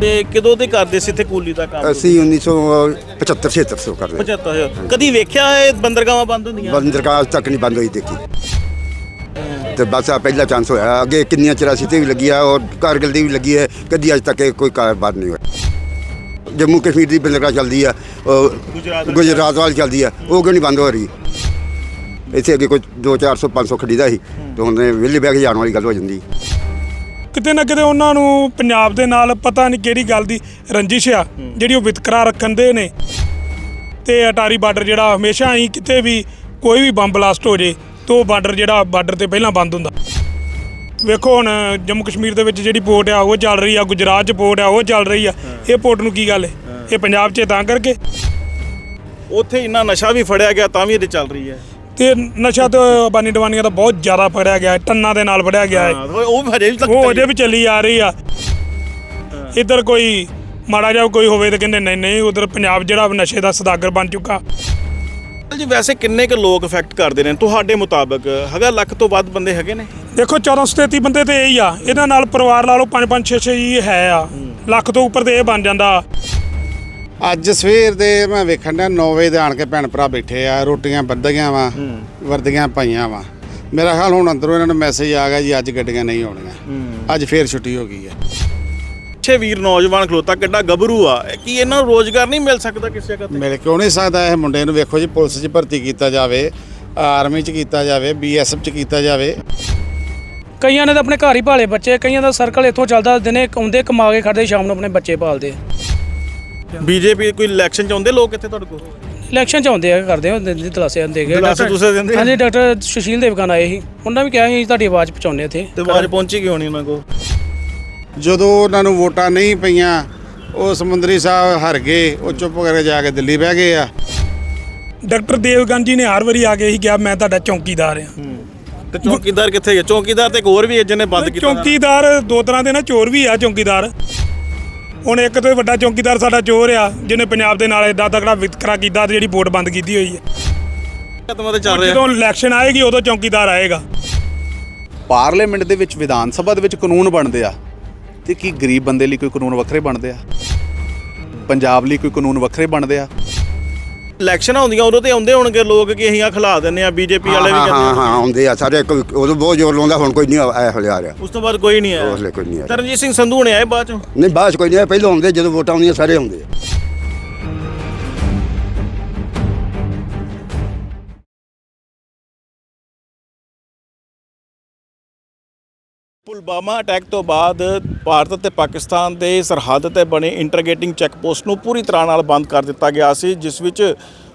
ਤੇ ਕਦੋਂ ਦੇ ਕਰਦੇ ਸੀ ਇੱਥੇ ਕੂਲੀ ਦਾ ਕੰਮ? ਅਸੀਂ 1975 76 ਕਰਦੇ 75 ਕਦੀ ਵੇਖਿਆ ਇਹ ਬੰਦਰਗਾਵਾਂ ਬੰਦ ਹੁੰਦੀਆਂ? ਬੰਦਰਗਾਹ ਅੱਜ ਤੱਕ ਨਹੀਂ ਬੰਦ ਹੋਈ ਦੇਖੀ। ਤੇ ਬਸ ਆ ਪਹਿਲਾ ਚਾਂਸ ਹੋਇਆ। ਅੱਗੇ ਕਿੰਨੀਆਂ 84 ਤੇ ਵੀ ਲੱਗੀ ਆ ਔਰ ਕਾਰਗਿਲ ਦੀ ਵੀ ਲੱਗੀ ਹੈ। ਕਦੀ ਅੱਜ ਤੱਕ ਇਹ ਕੋਈ ਕਾਰੋਬਾਰ ਨਹੀਂ ਹੋਇਆ ਜੰਮੂ ਕਸ਼ਮੀਰ ਦੀ ਬੰਦਰਗਾਹ ਚੱਲਦੀ ਆ ਗੁਜਰਾਤ ਵਾਲੀ ਚੱਲਦੀ ਆ ਉਹ ਕਿਉਂ ਨਹੀਂ ਬੰਦ ਹੋ ਰਹੀ? ਇੱਥੇ ਅੱਗੇ ਕੋਈ 2 400 500 ਖੜੀਦਾ ਸੀ ਤੇ ਹੁਣ ਵਿਹਲੇ ਬਹਿ ਕੇ ਜਾਣ ਵਾਲੀ ਗੱਲ ਹੋ ਜਾਂਦੀ। ਕਿਤੇ ਨਾ ਕਿਤੇ ਉਹਨਾਂ ਨੂੰ ਪੰਜਾਬ ਦੇ ਨਾਲ ਪਤਾ ਨਹੀਂ ਕਿਹੜੀ ਗੱਲ ਦੀ ਰੰਜਿਸ਼ ਆ, ਜਿਹੜੀ ਉਹ ਵਿਤਕਰਾ ਰੱਖਣ ਦੇ ਨੇ। ਤੇ ਅਟਾਰੀ ਬਾਰਡਰ ਜਿਹੜਾ ਹਮੇਸ਼ਾ ਹੀ ਕਿਤੇ ਵੀ ਕੋਈ ਵੀ ਬੰਬ ਬਲਾਸਟ ਹੋ ਜੇ, ਤਾਂ ਉਹ ਬਾਰਡਰ ਜਿਹੜਾ ਬਾਰਡਰ ਤੇ ਪਹਿਲਾਂ ਬੰਦ ਹੁੰਦਾ। ਵੇਖੋ ਹੁਣ, ਜੰਮੂ ਕਸ਼ਮੀਰ ਦੇ ਵਿੱਚ ਜਿਹੜੀ ਪੋਰਟ ਆ, ਉਹ ਚੱਲ ਰਹੀ ਆ, ਗੁਜਰਾਤ 'ਚ ਪੋਰਟ ਆ, ਉਹ ਚੱਲ ਰਹੀ ਆ। ਇਹ ਪੋਰਟ ਨੂੰ ਕੀ ਗੱਲ ਹੈ ਇਹ ਪੰਜਾਬ 'ਚ ਤਾਂ ਕਰਕੇ? ਉੱਥੇ ਇੰਨਾ ਨਸ਼ਾ ਵੀ ਫੜਿਆ ਗਿਆ, ਤਾਂ ਵੀ ਇਹਦੇ ਚੱਲ ਰਹੀ ਹੈ। ਤੇ ਨਸ਼ਾ ਤੇ ਬਾਨੀ ਦਵਾਨੀਆਂ ਦਾ ਬਹੁਤ ਜ਼ਿਆਦਾ ਫੜਿਆ ਗਿਆ ਹੈ ਟੰਨਾਂ ਦੇ ਨਾਲ ਫੜਿਆ ਗਿਆ ਹੈ। ਹਾਂ, ਉਹ ਹਜੇ ਵੀ ਤੱਕ ਉਹ ਅਜੇ ਵੀ ਚੱਲੀ ਆ ਰਹੀ ਆ। ਇੱਧਰ ਕੋਈ ਮਾੜਾ ਜਿਹਾ ਕੋਈ ਹੋਵੇ ਤਾਂ ਕਹਿੰਦੇ ਨਹੀਂ ਨਹੀਂ ਉਧਰ ਪੰਜਾਬ ਜਿਹੜਾ ਨਸ਼ੇ ਦਾ ਸਦਾਗਰ ਬਣ ਚੁੱਕਾ। ਜੀ ਵੈਸੇ ਕਿੰਨੇ ਕੁ ਲੋਕ ਇਫੈਕਟ ਕਰਦੇ ਨੇ? ਤੁਹਾਡੇ ਮੁਤਾਬਕ ਹੈਗਾ ਲੱਖ ਤੋਂ ਵੱਧ ਬੰਦੇ ਹੈਗੇ ਨੇ? ਦੇਖੋ 1433 ਬੰਦੇ ਤੇ ਇਹ ਹੀ ਆ। ਇਹਨਾਂ ਨਾਲ ਪਰਿਵਾਰ ਲਾ ਲਓ 5 5 6 6 ਹੀ ਹੈ ਆ। ਲੱਖ ਤੋਂ ਉੱਪਰ ਤੇ ਇਹ ਬਣ ਜਾਂਦਾ। ਅੱਜ ਸਵੇਰ ਦੇ ਮੈਂ ਵੇਖਣ ਦਾ 9 ਵਜੇ ਦੇ ਆਣ ਕੇ ਭੈਣ ਭਰਾ ਬੈਠੇ ਆ ਰੋਟੀਆਂ ਬੱਧੀਆਂ ਵਾ ਵਰਦੀਆਂ ਪਾਈਆਂ ਵਾ। ਮੇਰਾ ਖਿਆਲ ਹੁਣ ਅੰਦਰੋਂ ਇਹਨਾਂ ਨੂੰ ਮੈਸੇਜ ਆ ਗਿਆ ਜੀ ਅੱਜ ਗੱਡੀਆਂ ਨਹੀਂ ਆਉਣੀਆਂ। ਅੱਜ ਫੇਰ ਛੁੱਟੀ ਹੋ ਗਈ ਹੈ। ਛੇ ਵੀਰ ਨੌਜਵਾਨ ਖਲੋਤਾ ਕਿੱਡਾ ਗੱਭਰੂ ਆ। ਕੀ ਇਹਨਾਂ ਨੂੰ ਰੋਜ਼ਗਾਰ ਨਹੀਂ ਮਿਲ ਸਕਦਾ ਕਿਸੇ ਜਗ੍ਹਾ ਤੇ? ਮਿਲ ਕਿਉਂ ਨਹੀਂ ਸਕਦਾ ਇਹ ਮੁੰਡੇ ਨੂੰ? ਵੇਖੋ ਜੀ ਪੁਲਿਸ 'ਚ ਭਰਤੀ ਕੀਤਾ ਜਾਵੇ ਆਰਮੀ 'ਚ ਕੀਤਾ ਜਾਵੇ ਬੀਐਸਐਫ 'ਚ ਕੀਤਾ ਜਾਵੇ। ਕਈਆਂ ਨੇ ਤਾਂ ਆਪਣੇ ਘਰ ਹੀ ਪਾਲੇ ਬੱਚੇ ਕਈਆਂ ਦਾ ਸਰਕਲ ਇੱਥੋਂ ਚੱਲਦਾ ਦਿਨੇ ਆਉਂਦੇ ਕਮਾ ਕੇ ਖੜਦੇ ਸ਼ਾਮ ਨੂੰ ਆਪਣੇ ਬੱਚੇ ਪਾਲਦੇ। ਬੀਜੇਪੀ ਕੋਈ ਇਲੈਕਸ਼ਨ ਚ ਆਉਂਦੇ ਲੋਕ ਇੱਥੇ ਤੁਹਾਡੇ ਕੋਲ? ਇਲੈਕਸ਼ਨ ਚ ਆਉਂਦੇ ਆ ਕਰਦੇ ਹੁੰਦੇ ਨੇ ਦਲਾਸੇ ਹੁੰਦੇ ਗਏ ਦਿਲਾਸੇ ਦੂਸੇ ਦਿੰਦੇ? ਹਾਂਜੀ ਡਾਕਟਰ ਸੁਸ਼ੀਲ ਦੇਵਕਾਨ ਆਏ ਸੀ। ਉਹਨਾਂ ਵੀ ਕਿਹਾ ਸੀ ਤੁਹਾਡੀ ਆਵਾਜ਼ ਪਹੁੰਚਾਉਂਦੇ ਇੱਥੇ। ਤੇ ਆਵਾਜ਼ ਪਹੁੰਚੀ ਕਿਉਂ ਨਹੀਂ ਉਹਨਾਂ ਕੋਲ? ਜਦੋਂ ਉਹਨਾਂ ਨੂੰ ਵੋਟਾਂ ਨਹੀਂ ਪਈਆਂ ਉਹ ਸਮੁੰਦਰੀ ਸਾਹਿਬ ਹਰ ਗਏ ਉਹ ਚੁੱਪ ਕਰਕੇ ਜਾ ਕੇ ਦਿੱਲੀ ਬਹਿ ਗਏ ਆ। ਡਾਕਟਰ ਦੇਵਗਨ ਜੀ ਨੇ ਹਰ ਵਾਰੀ ਆ ਕੇ ਹੀ ਕਿਹਾ ਮੈਂ ਤੁਹਾਡਾ ਚੌਕੀਦਾਰ ਆ ਤੇ ਚੌਕੀਦਾਰ ਕਿੱਥੇ ਗਿਆ ਚੌਕੀਦਾਰ ਤੇ ਇੱਕ ਹੋਰ ਵੀ ਹੈ ਜਿਹਨੇ ਬੰਦ ਕੀਤਾ ਚੌਕੀਦਾਰ ਦੋ ਤਰ੍ਹਾਂ ਦੇ ਨਾ ਚੋਰ ਵੀ ਆ ਚੌਕੀਦਾਰ। ਹੁਣ ਇੱਕ ਤੋਂ ਵੱਡਾ ਚੌਕੀਦਾਰ ਸਾਡਾ ਚੋਰ ਆ ਜਿਹਨੇ ਪੰਜਾਬ ਦੇ ਨਾਲ ਏਡਾ ਤਕੜਾ ਵਿਤਕਰਾ ਕੀਤਾ ਤੇ ਜਿਹੜੀ ਵੋਟ ਬੰਦ ਕੀਤੀ ਹੋਈ ਹੈ। ਤੇ ਚੱਲ ਰਿਹਾ। ਜਦੋਂ ਇਲੈਕਸ਼ਨ ਆਏਗੀ ਉਦੋਂ ਚੌਕੀਦਾਰ ਆਏਗਾ। ਪਾਰਲੀਮੈਂਟ ਦੇ ਵਿੱਚ ਵਿਧਾਨ ਸਭਾ ਦੇ ਵਿੱਚ ਕਾਨੂੰਨ ਬਣਦੇ ਆ। ਤੇ ਕੀ ਗਰੀਬ ਬੰਦੇ ਲਈ ਕੋਈ ਕਾਨੂੰਨ ਵੱਖਰੇ ਬਣਦੇ ਆ? ਪੰਜਾਬ ਲਈ ਕੋਈ ਕਾਨੂੰਨ ਵੱਖਰੇ ਬਣਦੇ ਆ? ਇਲੈਕਸ਼ਨ ਆਉਂਦੀਆਂ ਉਦੋਂ ਤੇ ਆਉਂਦੇ ਹੋਣਗੇ ਲੋਕ ਕਿ ਅਸੀਂ ਆ ਖਿਲਾ ਦਿੰਨੇ ਆ ਬੀਜੇਪੀ ਵਾਲੇ ਵੀ ਹਾਂ ਹਾਂ ਆਉਂਦੇ ਆ ਸਾਰੇ ਕੋਈ ਉਦੋਂ ਬਹੁਤ ਜ਼ੋਰ ਲਾਉਂਦਾ ਹੁਣ ਕੋਈ ਨਹੀਂ ਆਇਆ ਹਲੇ ਆ ਰਿਹਾ। ਉਸ ਤੋਂ ਬਾਅਦ ਕੋਈ ਨਹੀਂ ਆਇਆ। ਕੋਈ ਨਹੀਂ ਤਰਨਜੀਤ ਸਿੰਘ ਸੰਧੂ ਹੁਣੇ ਆਏ ਬਾਅਦ ਚੋਂ? ਨਹੀਂ ਬਾਅਦ 'ਚ ਕੋਈ ਨਹੀਂ ਆਇਆ ਪਹਿਲਾਂ ਆਉਂਦੇ ਜਦੋਂ ਵੋਟਾਂ ਆਉਂਦੀਆਂ ਸਾਰੇ ਆਉਂਦੇ ਆ। ਪੁਲਵਾਮਾ ਅਟੈਕ ਤੋਂ ਬਾਅਦ ਭਾਰਤ ਅਤੇ ਪਾਕਿਸਤਾਨ ਦੇ ਸਰਹੱਦ ਤੇ ਬਣੇ ਇੰਟਰਗੇਟਿੰਗ ਚੈੱਕ ਪੋਸਟ ਨੂੰ ਪੂਰੀ ਤਰ੍ਹਾਂ ਨਾਲ ਬੰਦ ਕਰ ਦਿੱਤਾ ਗਿਆ ਸੀ ਜਿਸ ਵਿੱਚ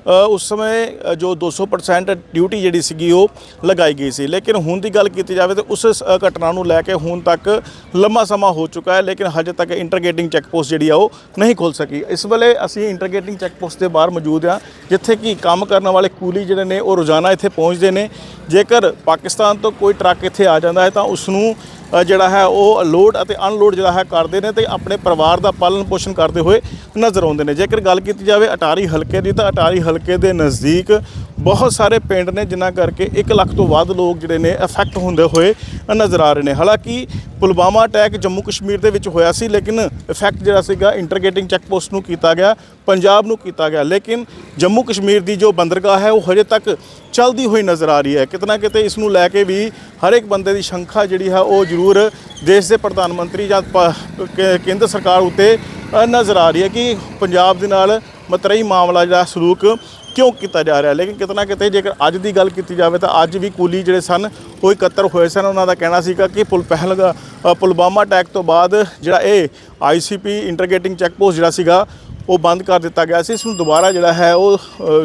ਉਸ ਸਮੇਂ ਅ, ਜੋ 200% ਡਿਊਟੀ ਜਿਹੜੀ ਸੀਗੀ ਉਹ ਲਗਾਈ ਗਈ ਸੀ। ਲੇਕਿਨ ਹੁਣ ਦੀ ਗੱਲ ਕੀਤੀ ਜਾਵੇ ਤਾਂ ਉਸ ਘਟਨਾ ਨੂੰ ਲੈ ਕੇ ਹੁਣ ਤੱਕ ਲੰਮਾ ਸਮਾਂ ਹੋ ਚੁੱਕਾ ਹੈ ਲੇਕਿਨ ਹਜੇ ਤੱਕ ਇੰਟਰਗੇਟਿੰਗ ਚੈੱਕ ਪੋਸਟ ਜਿਹੜੀ ਆ ਉਹ ਨਹੀਂ ਖੁੱਲ ਸਕੀ। ਇਸ ਵੇਲੇ ਅਸੀਂ ਇੰਟਰਗੇਟਿੰਗ ਚੈੱਕ ਪੋਸਟ ਦੇ ਬਾਹਰ ਮੌਜੂਦ ਹਾਂ ਜਿੱਥੇ ਕਿ ਕੰਮ ਕਰਨ ਵਾਲੇ ਕੂਲੀ ਜਿਹੜੇ ਨੇ ਉਹ ਰੋਜ਼ਾਨਾ ਇੱਥੇ ਪਹੁੰਚਦੇ ਨੇ। ਜੇਕਰ ਪਾਕਿਸਤਾਨ ਤੋਂ ਕੋਈ ਟਰੱਕ ਇੱਥੇ ਆ ਜਾਂਦਾ ਹੈ ਤਾਂ ਉਸ ਨੂੰ ਜਿਹੜਾ ਹੈ, ਉਹ ਲੋਡ ਅਤੇ ਅਨਲੋਡ ਜਿਹੜਾ ਹੈ ਕਰਦੇ ਨੇ ਤੇ ਆਪਣੇ ਪਰਿਵਾਰ ਦਾ ਪਾਲਣ ਪੋਸ਼ਣ ਕਰਦੇ ਹੋਏ ਨਜ਼ਰ ਆਉਂਦੇ ਨੇ। ਜੇਕਰ ਗੱਲ ਕੀਤੀ ਜਾਵੇ ਅਟਾਰੀ ਹਲਕੇ ਦੀ, ਤਾਂ ਅਟਾਰੀ ਹਲਕੇ ਦੇ ਨਜ਼ਦੀਕ ਬਹੁਤ ਸਾਰੇ ਪਿੰਡ ਨੇ ਜਿਨ੍ਹਾਂ ਕਰਕੇ 1 ਲੱਖ ਤੋਂ ਵੱਧ ਲੋਕ ਜਿਹੜੇ ਨੇ ਇਫੈਕਟ ਹੁੰਦੇ ਹੋਏ ਨਜ਼ਰ ਆ ਰਹੇ ਨੇ। ਹਾਲਾਂਕਿ ਪੁਲਵਾਮਾ ਅਟੈਕ ਜੰਮੂ ਕਸ਼ਮੀਰ ਦੇ ਵਿੱਚ ਹੋਇਆ ਸੀ, ਲੇਕਿਨ ਇਫੈਕਟ ਜਿਹੜਾ ਸੀਗਾ ਇੰਟਰਗੇਟਿੰਗ ਚੈੱਕ ਪੋਸਟ ਨੂੰ ਕੀਤਾ ਗਿਆ, ਪੰਜਾਬ ਨੂੰ ਕੀਤਾ ਗਿਆ। ਲੇਕਿਨ ਜੰਮੂ ਕਸ਼ਮੀਰ ਦੀ ਜੋ ਬੰਦਰਗਾਹ ਹੈ, ਉਹ ਹਜੇ ਤੱਕ ਚੱਲਦੀ ਹੋਈ ਨਜ਼ਰ ਆ ਰਹੀ ਹੈ। ਕਿਤਨਾ ਕਿਤੇ ਇਸ ਨੂੰ ਲੈ ਕੇ ਵੀ ਹਰ ਇੱਕ ਬੰਦੇ ਦੀ ਸ਼ੰਖਾ ਜਿਹੜੀ ਹੈ, ਉਹ ਜ਼ਰੂਰ ਦੇਸ਼ ਦੇ ਪ੍ਰਧਾਨ ਮੰਤਰੀ ਜਾਂ ਕੇਂਦਰ ਸਰਕਾਰ ਉੱਤੇ ਨਜ਼ਰ ਆ ਰਹੀ ਹੈ ਕਿ ਪੰਜਾਬ ਦੇ ਨਾਲ ਮਤਰਈ ਮਾਮਲਾ ਜਿਹੜਾ ਸਲੂਕ ਕਿਉਂ ਕੀਤਾ ਜਾ ਰਿਹਾ? ਲੇਕਿਨ ਕਿਤਨਾ ਕਿਤੇ ਜੇਕਰ ਅੱਜ ਦੀ ਗੱਲ ਕੀਤੀ ਜਾਵੇ ਤਾਂ ਅੱਜ ਵੀ ਕੂਲੀ ਜਿਹੜੇ ਸਨ ਉਹ ਇਕੱਤਰ ਹੋਏ ਸਨ। ਉਹਨਾਂ ਦਾ ਕਹਿਣਾ ਸੀਗਾ ਕਿ ਪੁਲ ਪਹਿਲਗਾ ਅ, ਪੁਲਵਾਮਾ ਅਟੈਕ ਤੋਂ ਬਾਅਦ ਜਿਹੜਾ ਇਹ ਆਈਸੀਪੀ ਇੰਟਰਗੇਟਿੰਗ ਚੈੱਕ ਪੋਸਟ ਜਿਹੜਾ ਸੀਗਾ ਉਹ ਬੰਦ ਕਰ ਦਿੱਤਾ ਗਿਆ ਸੀ। ਇਸ ਨੂੰ ਦੁਬਾਰਾ ਜਿਹੜਾ ਹੈ ਉਹ